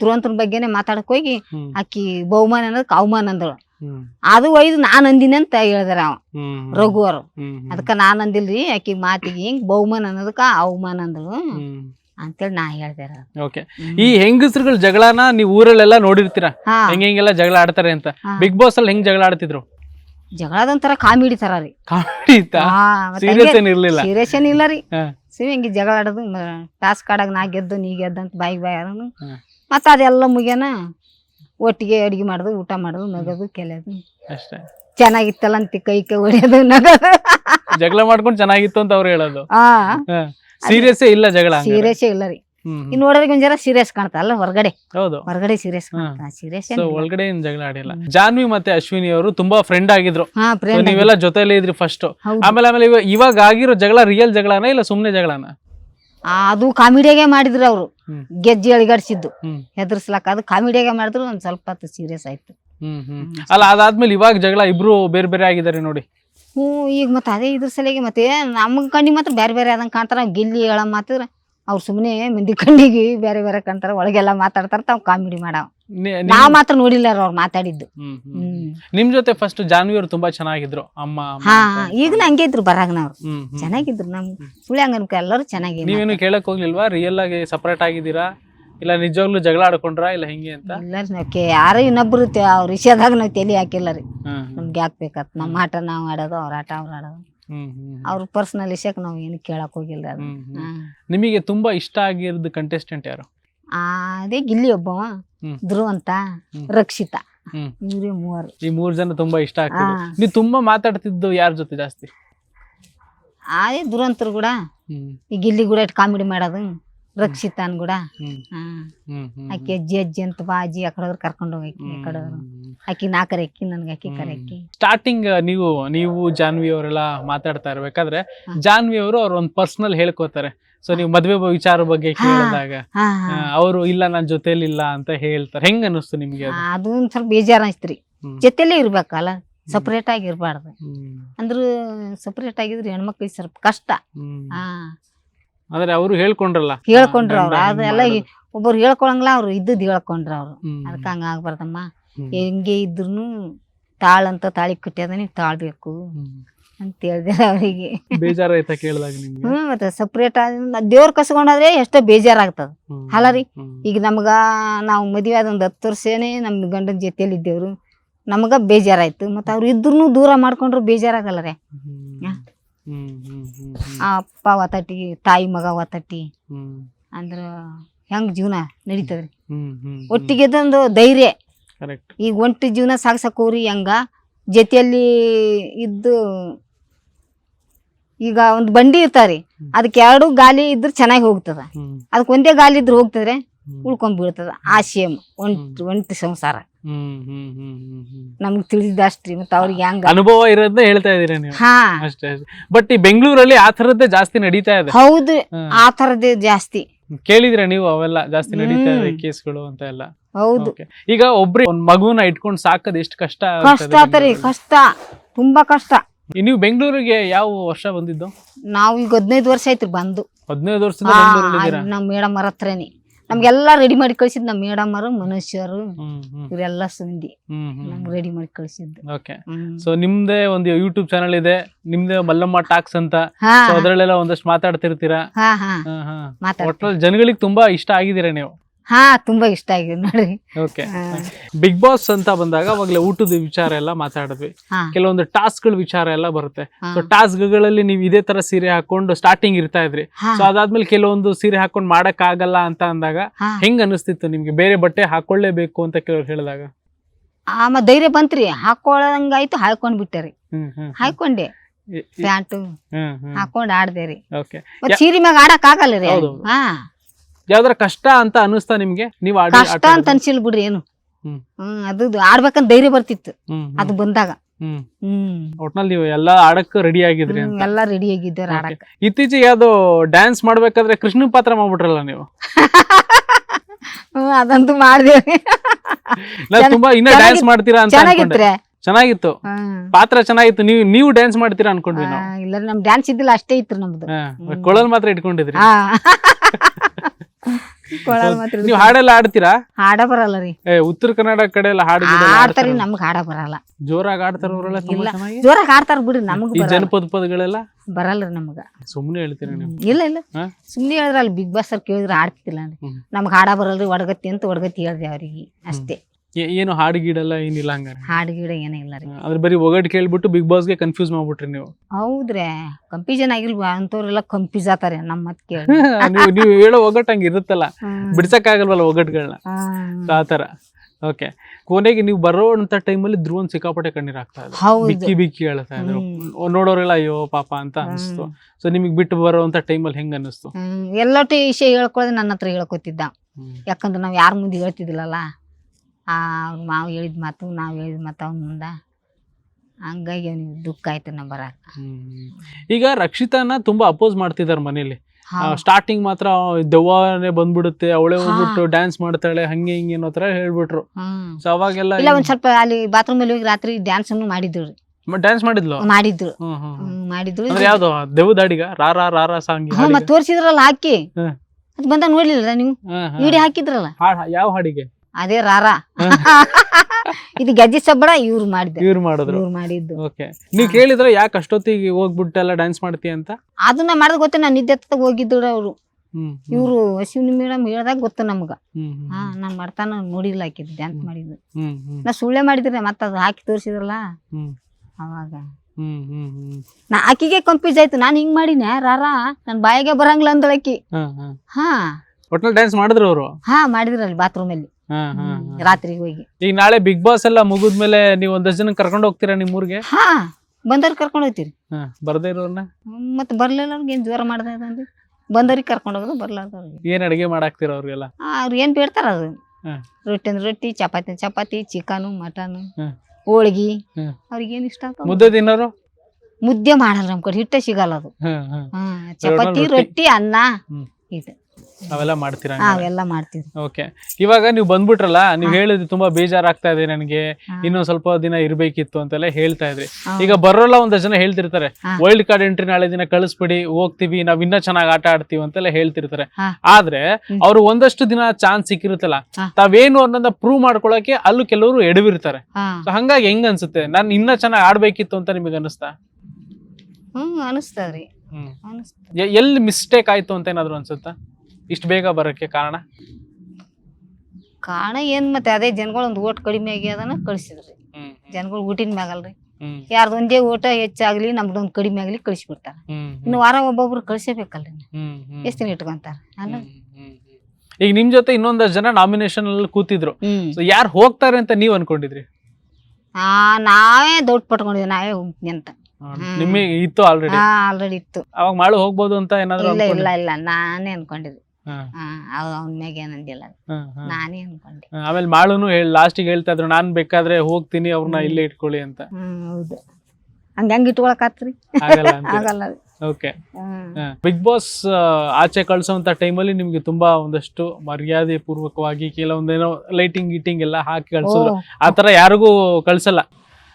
ಧ್ರುವಂತನ ಬಗ್ಗೆನೆ ಮಾತಾಡಕ್ ಹೋಗಿ ಅಕ್ಕಿ ಆಕಿ ಬಹುಮಾನ ಅನ್ನೋದಕ್ಕೆ ಅವಮಾನ ಅಂದಳು. ಅದು ಒಯ್ದು ನಾನ್ ಅಂದಿನಿ ಅಂತ ಹೇಳಿದ್ರ ಅವ ರಘುವರು. ಅದಕ್ಕ ನಾನ್ ಅಂದಿಲ್ರಿ ಆಕಿ ಮಾತಿಗೆ ಹಿಂಗ್ ಬಹುಮಾನ ಅನ್ನೋದಕ್ಕ ಅವಮಾನ ಅಂದಳು. ಅಂತೇಳಿ ನಾ ಹೇಳ್ದೆ. ಓಕೆ ಈ ಹೆಂಗಸ್ರುಗಳ ಜಗಳನ ನೀವು ಊರಲ್ಲೆಲ್ಲ ನೋಡಿರ್ತೀರಾ? ಹಾ. ಹೆಂಗ್ ಹೆಂಗೆಲ್ಲ ಜಗಳ ಆಡ್ತಾರೆ ಅಂತ. ಹಾ. ಬಿಗ್ ಬಾಸ್ ಅಲ್ಲಿ ಹೆಂಗ್ ಜಗಳ ಆಡ್ತಿದ್ರು? ಜಗಳದೊಂಥರ ಕಾಮಿಡಿ ತರ ರೀ. ಕಾಮಿಡಿ ಇತ್ತಾ? ಸೀರಿಯಸ್ ಏನ್ ಇರ್ಲಿಲ್ಲ? ಸೀರಿಯಸ್ ಏನಿಲ್ಲ ರೀ. ಹಾ. ಸಿವಿ ಹಿಂಗೆ ಜಗಳ ಆಡೋದು ಟಾಸ್ ಕಾಡಾಗ ನಾ ಗೆದ್ದು ನೀ ಗೆದ್ದು ಅಂತ ಬಾಯಿಗೆ ಬಾಯಿ ಆಡೋದು. ಹಾ. ಮತ್ತೆ ಅದೆಲ್ಲ ಮುಗಿಯನ ಒಟ್ಟಿಗೆ ಅಡಿಗೆ ಮಾಡೋದು ಊಟ ಮಾಡೋದು ನಗೋದು ಕೆಲೆಯೋದು. ಅಷ್ಟೇ. ಚೆನ್ನಾಗಿತ್ತಲ್ಲ ಅಂತ ಕೈ ಕೈ ಹೊಡೆಯೋದು ನಗೋದು ಜಗಳ ಮಾಡ್ಕೊಂಡು ಚೆನ್ನಾಗಿತ್ತು ಅಂತ ಅವ್ರು ಹೇಳೋದು. ಹಾ. ಸೀರಿಯಸ್ ಇಲ್ಲ ಜಗಳ. ಸೀರಿಯಸ್ ಇಲ್ಲ ರೀ. ಇನ್ ನೋಡೋದಕ್ಕೆ ಒಂದ್ ಜರ ಸೀರಿಯಸ್ ಕಾಣ್ತಲ್ಲ ಹೊರಗಡೆ? ಹೌದು. ಹೊರಗಡೆ ಸೀರಿಯಸ್. ಸೀರಿಯಸ್ ಒಳಗಡೆ ಏನ್ ಜಗಳ ಆಡಿಲ್ಲ. ಜಾನ್ವಿ ಮತ್ತೆ ಅಶ್ವಿನಿ ಅವರು ತುಂಬಾ ಫ್ರೆಂಡ್ ಆಗಿದ್ರು. ನೀವೆಲ್ಲ ಜೊತೆಲೇ ಇದ್ರಿ ಫಸ್ಟ್ ಆಮೇಲೆ ಆಮೇಲೆ ಇವ- ಇವಾಗ ಆಗಿರೋ ಜಗಳ ರಿಯಲ್ ಜಗಳನ ಇಲ್ಲ ಸುಮ್ನೆ ಜಗಳನ? ಅದು ಕಾಮಿಡಿಯಾಗೆ ಮಾಡಿದ್ರು ಅವರು. ಗೆಜ್ಜೆ ಅಳಿಗಾಡ್ಸಿದ್ದು. ಹೆದರ್ಸ್ಲಾಕ ಅದು ಕಾಮಿಡಿಯಾಗೆ ಮಾಡಿದ್ರು ಒಂದ್ ಸ್ವಲ್ಪ ಸೀರಿಯಸ್ ಆಯ್ತು. ಹ್ಮ್. ಹ್ಮ್. ಅಲ್ಲ ಅದಾದ್ಮೇಲೆ ಇವಾಗ ಜಗಳ ಇಬ್ರು ಬೇರೆ ಬೇರೆ ಆಗಿದ್ದಾರೆ ನೋಡಿ. ಹ್ಞೂ ಈಗ ಮತ್ತೆ ಅದೇ ಇದ್ರ ಸಲಿಗೆ ಮತ್ತೆ ನಮ್ಮ ಕಣ್ಣಿಗೆ ಮಾತ್ರ ಬೇರೆ ಬೇರೆ ಆದಂಗೆ ಕಾಣ್ತಾರೆ. ನಾವ್ ಗಿಲ್ಲಿ ಹೇಳ ಮಾತ್ರ. ಅವ್ರು ಸುಮ್ಮನೆ ಮಂದಿ ಕಣ್ಣಿಗೆ ಬೇರೆ ಬೇರೆ ಕಾಣ್ತಾರೆ. ಒಳಗೆಲ್ಲ ಮಾತಾಡ್ತಾರ. ತಾವ್ ಕಾಮಿಡಿ ಮಾಡಾವ. ನಾವು ಮಾತ್ರ ನೋಡಿಲ್ಲ ಅವ್ರು ಮಾತಾಡಿದ್ದು. ನಿಮ್ ಜೊತೆ ಫಸ್ಟ್ ಜಾನ್ವಿ ಅವರು ತುಂಬಾ ಚೆನ್ನಾಗಿದ್ರು. ಅಮ್ಮ ಹಾ ಈಗಲೂ ಹಂಗೆ ಇದ್ರು ಬರಾಗ್ನವ್ರು. ಚೆನ್ನಾಗಿದ್ರು ನಮ್ ಸುಳ್ಳಿ ಎಲ್ಲರೂ ಚೆನ್ನಾಗಿ ನೀವೇನು ಕೇಳಕ್ ಹೋಗ್ಲಿಲ್ವಾ? ರಿಯಲ್ ಆಗಿ ಸಪರೇಟ್ ಆಗಿದ್ದೀರಾ? ಇಲ್ಲ ನಿಜವಾಗ್ಲೂ ಜಗಳ ಆಡ್ಕೊಂಡ್ರ ಇಲ್ಲ ಹಿಂಗೆ ಅಂತ? ಎಲ್ಲರೂ ನಾವ್ ಯಾರು ಇನ್ನೊಬ್ರು ತೆ- ಅವ್ರ ವಿಷಯದಾಗ ನಾವ್ ತಲೆ ಹಾಕಿಲ್ಲ ರೀ. ಹ್ಮ್, ನಮ್ಗೆ ಹಾಕ್ಬೇಕತ್ ನಮ್ಮ ಆಟ ನಾವ್ ಆಡೋದು ಅವ್ರ ಆಟ ಅವ್ರ ಆಡೋದು. ಹ್ಮ್, ಹ್ಮ್, ಅವ್ರ ಪರ್ಸನಲ್ ವಿಷಯಕ್ಕೆ ನಾವು ಏನು ಕೇಳಕ್ ಹೋಗಿಲ್ಲ ಅದು. ಹ್ಮ್, ಹ್ಮ್. ಹಾ. ನಿಮಗೆ ತುಂಬಾ ಇಷ್ಟ ಆಗಿರೋದು ಕಂಟೆಸ್ಟೆಂಟ್ ಯಾರು? ಆ, ಅದೇ ಗಿಲ್ಲಿ ಒಬ್ಬವ ಹ್ಮ್. ಧ್ರುವಂತ ರಕ್ಷಿತ ರಕ್ಷಿತಾ. ಹ್ಮ್. ಇವ್ರೇ ಮೂವರು. ಈ ಮೂರ್ ಜನ ತುಂಬಾ ಇಷ್ಟ ಆಗ್ತಿದ್ರು. ಹಾ. ನೀವು ತುಂಬಾ ಮಾತಾಡ್ತಿದ್ದು ಯಾರ ಜೊತೆ ಜಾಸ್ತಿ? ಅದೇ ದುರಂತರು ಕೂಡ ಈ ಗಿಲ್ಲಿ ಕೂಡ ಇಟ್ಟು ಕಾಮಿಡಿ ಮಾಡೋದು. ರಕ್ಷಿತಾನ್ ಕೂಡ ಆಕಿ ಅಜ್ಜಿ ಅಜ್ಜಿ ಅಂತ ಬಾಜಿ ಕಡೆ ಕರ್ಕೊಂಡು ಹೋಗಿ ಆ ಕಡೆ ಆಕಿ ನಾ ಕರೆಕ್ಕಿ ನನ್ಗೆ ಆಕಿ ಕರೆಕ್ಕಿ ಸ್ಟಾರ್ಟಿಂಗ್ ನೀವು ನೀವು ಜಾನ್ವಿ ಅವರೆಲ್ಲ ಮಾತಾಡ್ತಾ ಇರ್ಬೇಕಾದ್ರೆ ಜಾನ್ವಿ ಅವರು ಅವ್ರ ಒಂದ್ ಪರ್ಸನಲ್ ಹೇಳ್ಕೋತಾರೆ. ಸೊ ನೀವು ಮದ್ವೆ ವಿಚಾರ ಬಗ್ಗೆ ಕೇಳಿದಾಗ ಅವರು ಇಲ್ಲ ನನ್ನ ಜೊತೆಲಿ ಇಲ್ಲ ಅಂತ ಹೇಳ್ತಾರೆ. ಹೆಂಗ ಅನಿಸ್ತು ನಿಮ್ಗೆ ಅದು? ಒಂದ್ ಸ್ವಲ್ಪ ಬೇಜಾರ್ ಅನಿಸ್ತ್ರಿ. ಜೊತೆಲೇ ಇರ್ಬೇಕಲ್ಲ ಸಪ್ರೇಟ್ ಆಗಿ ಇರಬಾರ್ದು. ಅಂದ್ರ ಸಪ್ರೇಟ್ ಆಗಿದ್ರೆ ಹೆಣ್ಮಕ್ಳಿಗೆ ಸ್ವಲ್ಪ ಕಷ್ಟ. ಹಾ. ಆದ್ರೆ ಅವರು ಹೇಳ್ಕೊಂಡ್ರಲ್ಲ. ಹೇಳ್ಕೊಂಡ್ರ ಅವ್ರು. ಅದೆಲ್ಲ ಒಬ್ಬರು ಹೇಳ್ಕೊಳಂಗಿಲ್ಲ ಅವ್ರು ಇದ್ದದ್ ಹೇಳ್ಕೊಂಡ್ರ ಅವ್ರು. ಅದಕ್ಕೆ ಹಂಗ ಆಗ್ಬಾರ್ದಮ್ಮ. ಹೆಂಗೆ ಇದ್ರು ತಾಳಂತ ತಾಳಿ ಕಟ್ಟ್ಯದ ನೀವು ತಾಳ್ಬೇಕು ಅಂತ ಹೇಳ್ದೆ [LAUGHS] ಅವರಿಗೆ. ಬೇಜಾರಾಯ್ತ ಕೇಳಿದಾಗ ಹ್ಮ್ ಮತ್ತೆ ಸಪ್ರೇಟ್ ದೇವ್ರ ಕಸ್ಕೊಂಡಾದ್ರೆ ಎಷ್ಟೋ ಬೇಜಾರಾಗ್ತದ. ಅಲ್ಲ ರೀ? ಈಗ ನಮ್ಗ ನಾವು ಮದ್ವೆ ಆದ ಒಂದು ಹತ್ತು ವರ್ಷನೇ ನಮ್ ಗಂಡನ ಜೊತೆಯಲ್ಲಿ ಇದ್ದೇವ್ರು. ನಮಗ ಬೇಜಾರಾಯ್ತು. ಮತ್ತೆ ಅವ್ರು ಇದ್ರು ದೂರ ಮಾಡ್ಕೊಂಡ್ರು ಬೇಜಾರಾಗಲ್ಲ ರೀ. ಆ ಅಪ್ಪ ಒತ್ತಟಿ ತಾಯಿ ಮಗ ಒತ್ತಟಿ. ಅಂದ್ರ ಹೆಂಗ್ ಜೀವನ ನಡೀತದ್ರಿ. ಒಟ್ಟಿಗೆ ಧೈರ್ಯ ಈಗ ಒಂಟಿ ಜೀವನ ಸಾಗ್ಸಕೋರಿ ಹೆಂಗ ಜೊತೆಯಲ್ಲಿ ಇದ್ದು ಈಗ ಒಂದು ಬಂಡಿ ಇರ್ತಾರಿ. ಅದಕ್ಕೆ ಎರಡು ಗಾಲಿ ಇದ್ರೆ ಚೆನ್ನಾಗಿ ಹೋಗ್ತದ. ಅದಕ್ಕೆ ಒಂದೇ ಗಾಲಿ ಇದ್ರೆ ಹೋಗ್ತದ್ರೆ. ಉಳ್ಕೊಂಡ್ ಬೀಳ್ತದ ಆ ಸೇಮ್ ಒಂಟಿ ಒಂಟಿ ಸಂಸಾರ ಹ್ಮ್. ಹ್ಮ್. ಹ್ಮ್. ಹ್ಮ್. ಹ್ಮ್. ನಮ್ಗೆ ತಿಳಿದಷ್ಟ್ರಿ ಮತ್ತೆ ಅವ್ರಿಗೆ ಹೆಂಗ ಅನುಭವ ಇರೋದನ್ನ ಹೇಳ್ತಾ ಇದೀರ ನೀವು ಹಾ ಅಷ್ಟೇ ಬಟ್ ಈ ಬೆಂಗಳೂರಲ್ಲಿ ಆ ಥರದ್ದೇ ಜಾಸ್ತಿ ನಡೀತಾ ಇದೆ ಹೌದು ಆ ತರದೇ ಜಾಸ್ತಿ ಕೇಳಿದ್ರೆ ನೀವು ಅವೆಲ್ಲ ಜಾಸ್ತಿ ನಡೀತಾ ಇದೆ. ಕೇಸ್ಗಳು ಅಂತ ಎಲ್ಲ ಹೌದು Okay. ಈಗ ಒಬ್ರಿ ಒಂದ್ ಮಗುನ ಇಟ್ಕೊಂಡ್ ಸಾಕದ್ ಎಷ್ಟು ಕಷ್ಟ ಕಷ್ಟ ಆಗ್ತದೆ ಆತರಿ ಬೆಂಗ್ಳೂರಲ್ಲಿ. ಕಷ್ಟ ತುಂಬಾ ಕಷ್ಟ ಈ ನೀವು ಬೆಂಗಳೂರಿಗೆ ಯಾವ ವರ್ಷ ಬಂದಿದ್ದು ನಾವು ಈಗ ಹದಿನೈದು ವರ್ಷ ಆಯ್ತು ಬಂದು ಹದಿನೈದು ವರ್ಷದಿಂದ ಬೆಂಗಳೂರಲ್ಲಿ ಇದ್ದೀರಾ ನಮ್ಮ ಮೇಡಮ್ ಹತ್ರನೇ ನಮ್ಗೆಲ್ಲಾ ರೆಡಿ ಮಾಡಿ ಕಳ್ಸಿದ್ ಮೇಡಮ್ ಅವರು ಮನುಷ್ಯರು ಇವರೆಲ್ಲ ನಮ್ಗೆ ರೆಡಿ ಮಾಡಿ ಕಳ್ಸಿದ್ದು. ಓಕೆ. ಸೊ ನಿಮ್ದೇ ಒಂದು ಯೂಟ್ಯೂಬ್ ಚಾನಲ್ ಇದೆ. ನಿಮ್ದೇ ಮಲ್ಲಮ್ಮ ಟಾಕ್ಸ್ ಅಂತ. ಅದ್ರಲ್ಲೆಲ್ಲ ಒಂದಷ್ಟು ಮಾತಾಡ್ತಿರ್ತೀರಾ? ಒಟ್ನಲ್ಲಿ ಜನಗಳಿಗೆ ತುಂಬಾ ಇಷ್ಟ ಆಗಿದ್ದೀರಾ ನೀವು? ಹಾ ತುಂಬಾ ಇಷ್ಟ ಆಗಿದೆ ನೋಡ್ರಿ ಓಕೆ ಬಿಗ್ ಬಾಸ್ ಅಂತ ಬಂದಾಗ ಅವಾಗಲೇ ಊಟದ ವಿಚಾರ ಎಲ್ಲ ಮಾತಾಡಿದ್ವಿ. ಹಾ. ಕೆಲವೊಂದು ಟಾಸ್ಕ್ಗಳ ವಿಚಾರ ಎಲ್ಲ ಬರುತ್ತೆ. ಹಾ. ಸೊ ಟಾಸ್ಕ್ಗಳಲ್ಲಿ ನೀವು ಇದೇ ತರ ಸೀರೆ ಹಾಕೊಂಡು ಸ್ಟಾರ್ಟಿಂಗ್ ಇರ್ತಾ ಇದ್ರಿ. ಹಾ. ಸೊ ಅದಾದ್ಮೇಲೆ ಕೆಲವೊಂದು ಸೀರೆ ಹಾಕೊಂಡು ಮಾಡಕ್ ಆಗಲ್ಲ ಅಂತ ಅಂದಾಗ ಹಾ. ಹೆಂಗ್ ಅನಿಸ್ತಿತ್ತು ನಿಮ್ಗೆ? ಬೇರೆ ಬಟ್ಟೆ ಹಾಕೊಳ್ಳೇಬೇಕು ಅಂತ ಕೆಲವ್ರು ಹೇಳಿದಾಗ? ಆ ಮ ಧೈರ್ಯ ಬಂತ್ರಿ. ಹಾಕೊಳ್ಳಂಗಾಯ್ತು ಹಾಕೊಂಡ್ ಬಿಟ್ಟರಿ. ಹ್ಮ್ ಹ್ಮ್ ಹಾಕೊಂಡೆ ಪ್ಯಾಂಟು. ಹ್ಮ್ ಹ್ಮ್. ಹಾಕೊಂಡ್ ಆಡ್ದೆ ರೀ. ಓಕೆ ಮತ್ ಸೀರೆ ಮ್ಯಾಗ ಆಡಕ್ ಆಗಲ್ಲ ರೀ. ಹೌದು. ಹಾ. ಯಾವ್ದಾರ ಕಷ್ಟ ಅಂತ ಅನಿಸ್ತಾ ನಿಮ್ಗೆ? ನೀವು ಆಡಿ ಕಷ್ಟ ಅಂತ ಅನ್ಸಿಲ್ ಬಿಡ್ರಿ ಏನು. ಹ್ಮ್. ಹ್ಮ್ ಅದು ಆಡ್ಬೇಕಂತ ಧೈರ್ಯ ಬರ್ತಿತ್ತು. ಹ್ಮ್ ಅದು ಬಂದಾಗ. ಹ್ಮ್. ಹ್ಮ್. ಒಟ್ನಲ್ಲಿ ನೀವು ಎಲ್ಲಾ ಆಡಕ್ ರೆಡಿ ಆಗಿದ್ರಿ ಅಂತ. ಎಲ್ಲಾ ರೆಡಿ ಆಗಿದ್ದಾರೆ Okay. ಆಡಕ್. ಇತ್ತೀಚೆಗೆ ಯಾವ್ದೋ ಡ್ಯಾನ್ಸ್ ಮಾಡ್ಬೇಕಾದ್ರೆ ಕೃಷ್ಣ ಪಾತ್ರ ಮಾಡ್ಬಿಟ್ರಲ್ಲ ನೀವು? ಹ್ಮ್ ಅದಂತೂ ಮಾಡ್ದೇವ್ರಿ. ನಾನ್ ಚೆನ್ನ- ತುಂಬಾ ಇನ್ನ ಡ್ಯಾನ್ಸ್. ಮಾಡ್ತೀರಾ ಅಂತ ಅನ್ಕೊಂಡೆ. ಚೆನ್ನಾಗಿತ್ರೆ? ಚೆನ್ನಾಗಿತ್ತು. ಹ್ಮ್ ಪಾತ್ರ ಚೆನ್ನಾಗಿತ್ತು. ನೀವು ನೀವು ಡ್ಯಾನ್ಸ್ ಮಾಡ್ತೀರಾ ಅನ್ಕೊಂಡ್ವಿ ನಾವು. ಆ, ಇಲ್ಲ ನಮ್ ಡ್ಯಾನ್ಸ್ ಇದ್ದಿಲ್ಲ ಅಷ್ಟೇ ಇತ್ತು ನಮ್ದು. ಹಾ, ಹ್ಮ್. ಕೊಳಲ್ ಮಾತ್ರ ಇಟ್ಕೊಂಡಿದ್ರಿ. ಹಾ. ನೀವು ಹಾಡೆಲ್ಲ ಆಡ್ತೀರಾ ಹಾಡ ಬರಲ್ಲ ರೀ. ಏ ಉತ್ತರ ಕನ್ನಡ ಕಡೆ ಎಲ್ಲ ಹಾಡು ಗೀಡು ಎಲ್ಲ ಆಡ್ತಾರಿ ನಮ್ಗ್ ಹಾಡ ಬರಲ್ಲ. ಜೋರಾಗಿ ಆಡ್ತಾರ ಅವರೆಲ್ಲ ತುಂಬಾ ಇಲ್ಲ. ಚೆನ್ನಾಗಿ ಜೋರಾಗಿ ಆಡ್ತಾರ ಬಿಡ್ರಿ ನಮಗ್ ಈ ಬರಲ್ಲ. ಜನಪದ ಪದಗಳೆಲ್ಲ? ಬರಲ್ಲ ರೀ ನಮಗ. ಸುಮ್ನೆ ಹೇಳ್ತೀರಾ ನೀವು? ಇಲ್ಲ ಇಲ್ಲ. ಹಾ? ಸುಮ್ನೆ ಹೇಳಿದ್ರ ಅಲ್ಲಿ ಬಿಗ್ ಬಾಸ್ ಅವ್ರು ಕೇಳಿದ್ರೆ ಆಡ್ತಿಲ್ಲ ಹ್ಮ್. ನಮ್ಗ್ ಹಾಡ ಬರಲ್ರಿ ಒಡಗತ್ತಿ ಅಂತ ಒಡಗತ್ತಿ ಹೇಳ್ದೆ ಅವ್ರಿಗೆ ಅಷ್ಟೇ. ಏ- ಏನು ಹಾಡು ಗೀಡೆಲ್ಲ ಏನಿಲ್ಲ ಹಂಗ ಹಾಡು ಗೀಡ ಏನಿಲ್ಲ ರೀ. ಅದ್ರ ಬರೀ ಒಗಟ್ ಕೇಳ್ಬಿಟ್ಟು ಬಿಗ್ ಬಾಸ್ಗೆ ಕನ್ಫ್ಯೂಸ್ ಮಾಡ್ಬಿಟ್ರಿ ನೀವು. ಹೌದ್ರೆ ಕನ್ಫ್ಯೂಷನ್ ಆಗಿಲ್ವಾ? ಅಂತವ್ರೆಲ್ಲ ಕನ್ಫ್ಯೂಸ್ ಆತಾರೆ ನಮ್ಮ ಮತ್ ಕೇಳಿ. [LAUGHS] ನೀವು ನೀವು ಹೇಳೋ ಒಗಟ್ ಹಂಗ ಇರುತ್ತಲ್ಲ? ಬಿಡ್ಸಕ್ ಆಗಲ್ವಲ್ಲ ಒಗಟ್ಗಳನ್ನ. ಆ ತರ ಓಕೆ ಕೊನೆಗೆ ನೀವು ಬರೋಂತ ಟೈಮಲ್ಲಿ ಧ್ರುವನ್ ಸಿಕ್ಕಾಪಟ್ಟೆ ಕಣ್ಣೀರ್ ಆಗ್ತಾ ಇದ್ರು ಹೌದು. ಬಿಕ್ಕಿ ಬಿಕ್ಕಿ ಹೇಳ್ತಾ ಇದ್ರು ಹ್ಮ್. ನೋಡೋರೆಲ್ಲ ಅಯ್ಯೋ ಪಾಪ ಅಂತ ಅನಿಸ್ತು. ಹ್ಮ್. ಸೊ ನಿಮಗೆ ಬಿಟ್ಟು ಬರೋಂತ ಟೈಮಲ್ಲಿ ಹೆಂಗ್ ಅನ್ನಿಸ್ತು? ಎಲ್ಲ ಎಲ್ಲೊಟ್ಟು ವಿಷಯ ಹೇಳ್ಕೊಳ್ಳೋದು ನನ್ನ ಹತ್ರ ಹೇಳ್ಕೊತಿದ್ದ. ಯಾಕಂದ್ರೆ ನಾವ್ ಯಾರ ಮುಂದೆ ಹೇಳ್ತಿದ್ದಿಲ್ಲಲ್ಲ? ಆ ಮಾವ ಹೇಳಿದ ಮಾತು ನಾವು ಹೇಳಿದ ಮಾತು ಅವ್ನ ಮುಂದೆ. ಹಂಗಾಗಿ ಅವ್ನಿಗೆ ದುಃಖ ಆಯ್ತು ನಾ ಬರಾಕ. ಹ್ಮ್. ಈಗ ರಕ್ಷಿತಾನ ತುಂಬಾ ಅಪೋಸ್ ಮಾಡ್ತಿದ್ದಾರೆ ಮನೇಲಿ. ಹೌದ್. ಸ್ಟಾರ್ಟಿಂಗ್ ಮಾತ್ರ ದೆವ್ವನೇ ಬಂದ್ಬಿಡುತ್ತೆ ಅವಳೇ. ಹೋಗ್ಬಿಟ್ಟು ಡ್ಯಾನ್ಸ್ ಮಾಡ್ತಾಳೆ ಹಂಗೆ ಹಿಂಗೆ ಅನ್ನೋ ತರ ಹೇಳ್ಬಿಟ್ರು. ಹ್ಮ್. ಸೊ ಅವಾಗೆಲ್ಲ ಇಲ್ಲ ಒಂದ್ ಸ್ವಲ್ಪ ಅಲ್ಲಿ ಬಾತ್ರೂಮ್ ಅಲ್ಲಿ ಹೋಗಿ ರಾತ್ರಿ ಡ್ಯಾನ್ಸ್ ಅನ್ನು ಮಾಡಿದ್ರು. ಡ್ಯಾನ್ಸ್ ಮಾಡಿದ್ಲು? ಮಾಡಿದ್ರು. ಹ್ಮ್ ಹ್ಮ್ ಹ್ಮ್. ಹ್ಮ್, ಮಾಡಿದ್ರು. ಅಂದ್ರೆ ಯಾವ್ದು? ದೆವ್ವದಾಡಿಗ ರಾ ರಾ ರಾ ರಾ ಸಾಂಗ್ ಹ್ಮ್ ಮತ್ ತೋರ್ಸಿದ್ರಲ್ಲ ಹಾಕಿ. ಹ್ಮ್. ಅದ್ ಬಂದ ನೋಡ್ಲಿಲ್ಲ ನೀವು? ವಿಡಿಯೋ ಹಾಕಿದ್ರಲ್ಲ? ಯಾವ ಹಾಡಿಗೆ? ಅದೇ ರಾರ. [LAUGHS] ಇದು ಗೆಜ್ಜೆ ಸಬ್ಬಡ ಇವ್ರು ಮಾಡಿದ್ರು ಇವ್ರು ಮಾಡಿದ್ರು. ಇವ್ರು ಮಾಡಿದ್ದು. ಓಕೆ. ನೀವು ಕೇಳಿದ್ರೆ ಯಾಕೆ ಅಷ್ಟೊತ್ತಿಗೆ ಹೋಗ್ಬಿಟ್ಟೆಲ್ಲ ಡ್ಯಾನ್ಸ್ ಮಾಡ್ತೀಯ ಅಂತ? ಅದನ್ನ ಮಾಡಿದ್ ಗೊತ್ತ ನಾನು ನಿದ್ದೆ ಹತ್ತದಾಗ ಹೋಗಿದ್ರು ಅವ್ರು. ಹ್ಮ್ ಇವ್ರು ಅಶ್ವಿನಿ ಮೇಡಮ್ ಹೇಳ್ದಾಗ ಗೊತ್ತ ನಮ್ಗ. ಹ್ಮ್ ಹ್ಮ್, ಹಾ ನಾನ್ ಮಾಡ್ತಾನ ನೋಡಿಲ್ಲ ಹಾಕಿದ್ ಡ್ಯಾನ್ಸ್ ಮಾಡಿದ್ದು. ಹ್ಮ್ ಹ್ಮ್. ನಾ ಸುಳ್ಳೆ ಮಾಡಿದ್ರೆ ಮತ್ತ ಅದು ಹಾಕಿ ತೋರಿಸಿದ್ರಲ್ಲ? ಹ್ಮ್. ಅವಾಗ. ಹ್ಮ್ ಹ್ಮ್ ಹ್ಮ್. ನಾ ಆಕಿಗೆ ಕನ್ಫ್ಯೂಸ್ ಆಯ್ತು ನಾನು ಹಿಂಗ್ ಮಾಡಿನ ರಾರಾ? ನನ್ ಬಾಯಿಗೆ ಬರಂಗಿಲ್ಲ ಅಂದಳಕಿ ಹಾ ಹಾ. ಹಾ. ಒಟ್ನಲ್ಲಿ ಡ್ಯಾನ್ಸ್ ಮಾಡಿದ್ರು ಅವರು? ಹಾ ಮಾಡಿದ್ರಲ್ಲಿ ಬಾತ್ರೂಮ್ ಅಲ್ಲಿ. ರಾತ್ರಿ ಹೋಗಿ. ಈಗ ನಾಳೆ ಬಿಗ್ ಬಾಸ್ ಎಲ್ಲ ಮುಗಿದ್ಮೇಲೆ ನೀವು ಒಂದಷ್ಟು ಜನ ಕರ್ಕೊಂಡು ಹೋಗ್ತೀರಾ ನಿಮ್ ಊರಿಗೆ? ಹಾ ಬಂದವ್ರಿಗೆ ಕರ್ಕೊಂಡು ಹೋಗ್ತೀರಿ. ಬರ್ದೇ ಇರೋರ್ನ? ಮತ್ತೆ ಬರ್ಲಿಲ್ಲ ಅವ್ರಿಗೆ ಏನು ಜ್ವರ ಮಾಡ್ದೆ ಬಂದವ್ರಿಗೆ ಕರ್ಕೊಂಡು ಹೋಗೋದು ಬರ್ಲಾರ್ದವ್ರಿಗೆ. ಏನ್ ಅಡಿಗೆ ಮಾಡಾಕ್ತಿರ ಅವ್ರಿಗೆಲ್ಲ? ಅವ್ರು ಏನ್ ಬೇಡ್ತಾರ ಅದು ರೊಟ್ಟಿ ಅಂದ್ರೆ ರೊಟ್ಟಿ ಚಪಾತಿ ಚಪಾತಿ ಚಿಕನು ಮಟನ್ ಹೋಳಿಗಿ. ಹೋಳ್ಗಿ ಏನ್ ಅವ್ರಿಗೇನು ಇಷ್ಟ ಆಗ್ತದೆ? ಮುದ್ದೆ ತಿನ್ನೋರು? ಮುದ್ದೆ ಮಾಡಲ್ಲ ನಮ್ ಕಡೆ ಹಿಟ್ಟೆ ಸಿಗಲ್ಲ ಅದು. ಚಪಾತಿ ರೊಟ್ಟಿ. ಅನ್ನ. ಇದು. ಅವೆಲ್ಲ ಮಾಡ್ತೀರಾ ಅವೆಲ್ಲ ಮಾಡ್ತೀವಿ. ಓಕೆ. ಇವಾಗ ನೀವು ಬಂದ್ಬಿಟ್ರಲ್ಲ ನೀವ್ ಹೇಳಿದ್ರಿ ತುಂಬಾ ಬೇಜಾರಾಗ್ತಾ ಇದೆ ನನಗೆ. ಇನ್ನೊಂದ್ ಸ್ವಲ್ಪ ದಿನ ಇರ್ಬೇಕಿತ್ತು ಅಂತೆಲ್ಲ ಹೇಳ್ತಾ ಇದ್ರಿ. ಈಗ ಬರೋಲ್ಲ ಒಂದಷ್ಟು ಜನ ಹೇಳ್ತಿರ್ತಾರೆ ವರ್ಲ್ಡ್ ಕಾರ್ಡ್ ಎಂಟ್ರಿ ನಾಳೆ ದಿನ ಕಳಿಸ್ಬಿಡಿ ಹೋಗ್ತೀವಿ ನಾವ್ ಇನ್ನ ಚೆನ್ನಾಗಿ ಆಟ ಆಡ್ತೀವಿ ಅಂತೆಲ್ಲ ಹೇಳ್ತಿರ್ತಾರೆ. ಆದ್ರೆ. ಅವ್ರು ಒಂದಷ್ಟು ದಿನ ಚಾನ್ಸ್ ಸಿಕ್ಕಿರುತ್ತಲ್ಲ ತಾವೇನು ಅನ್ನೋದ ಪ್ರೂವ್ ಮಾಡ್ಕೊಳಕ್ಕೆ ಅಲ್ಲೂ ಕೆಲವರು ಎಡವಿರ್ತಾರೆ. ಹಂಗಾಗಿ ಹೆಂಗ್ ಅನ್ಸುತ್ತೆ? ನಾನ್ ಇನ್ನ ಚೆನ್ನಾಗಿ ಆಡ್ಬೇಕಿತ್ತು ಅಂತ ನಿಮಗೆ ಅನಿಸ್ತಾ? ಹ್ಮ್ ಅನಿಸ್ತದ್ರಿ ಎಲ್ಲಿ ಮಿಸ್ಟೇಕ್ ಆಯ್ತು ಅಂತ ಏನಾದ್ರು ಅನ್ಸುತ್ತಾ? ಇಷ್ಟು ಬೇಗ ಬರಕ್ಕೆ ಕಾರಣ? ಕಾರಣ ಏನ್ ಮತ್ತೆ ಅದೇ ಜನಗಳು ಒಂದು ಓಟ್ ಕಡಿಮೆ ಆಗಿ ಅದನ್ನ ಕಳಿಸಿದ್ರಿ. ಹ್ಮ್ ಜನಗಳು ಊಟಿನ ಮ್ಯಾಗಲ್ರಿ. ಹ್ಮ್. ಯಾರ್ದು ಒಂದೇ ಓಟ ಹೆಚ್ಚಾಗ್ಲಿ ನಮ್ದೊಂದು ಕಡಿಮೆ ಆಗ್ಲಿ ಕಳಿಸ್ಬಿಡ್ತಾರ. ಹ್ಮ್ ಇನ್ನು ವಾರ ಒಬ್ಬೊಬ್ರು ಕಳಿಸಬೇಕಲ್ರಿ ಹ್ಮ್ ಹ್ಮ್. ಎಷ್ಟು ದಿನ ಇಟ್ಕೊಂತಾರ? ಅಲ್ಲ. ಈಗ ನಿಮ್ ಜೊತೆ ಇನ್ನೊಂದಷ್ಟು ಜನ ನಾಮಿನೇಷನ್ ಅಲ್ಲಿ ಕೂತಿದ್ರು. ಹ್ಮ್. ಸೊ ಯಾರು ಹೋಗ್ತಾರೆ ಅಂತ ನೀವ್ ಅನ್ಕೊಂಡಿದ್ರಿ? ಆ ನಾವೇ ದೊಡ್ಡ ಪಟ್ಕೊಂಡಿದ್ವಿ ನಾವೇ ಹೋಗ್ತೀನಿ ಅಂತ. ನಿಮಗೆ ಇತ್ತು ಆಲ್ರೆಡಿ ಆಲ್ರೆಡಿ ಇತ್ತು. ಅವಾಗ ಮಾಳು ಹೋಗ್ಬೋದು ಅಂತ ಏನಾದ್ರು ಇಲ್ಲ ಇಲ್ಲ ಇಲ್ಲ ನಾನೇ ಅವ್ ಅವನ ಮ್ಯಾಗ ಏನಂದಿಲ್ಲ. ನಾನೇ ಅನ್ಕೊಂಡೆ. ಆಮೇಲೆ ಮಾಳುನು ಹೇಳಿ ಲಾಸ್ಟಿಗೆ ಹೇಳ್ತಾ ಇದ್ರು ನಾನ್ ಬೇಕಾದ್ರೆ ಹೋಗ್ತೀನಿ ಅವ್ರನ್ನ. ಇಲ್ಲೇ ಇಟ್ಕೊಳ್ಳಿ ಅಂತ. ಹ್ಮ್ ಹೌದು. ಹಂಗ ಹೆಂಗ್ ಇಟ್ಕೊಳಕ್ ಆಗಲ್ಲ ಆಗಲ್ಲ. ಓಕೆ ಹ್ಮ್ ಬಿಗ್ ಬಾಸ್ ಆಚೆ ಕಳ್ಸೋಂತ ಟೈಮಲ್ಲಿ ನಿಮ್ಗೆ ತುಂಬಾ ಒಂದಷ್ಟು ಮರ್ಯಾದೆ ಪೂರ್ವಕವಾಗಿ ಕೆಲವೊಂದೇನೋ ಲೈಟಿಂಗ್ ಗೀಟಿಂಗ್ ಎಲ್ಲ ಹಾಕಿ ಕಳ್ಸೋದು ಓ, ಆತರ ಯಾರಿಗೂ ಕಳ್ಸಲ್ಲ.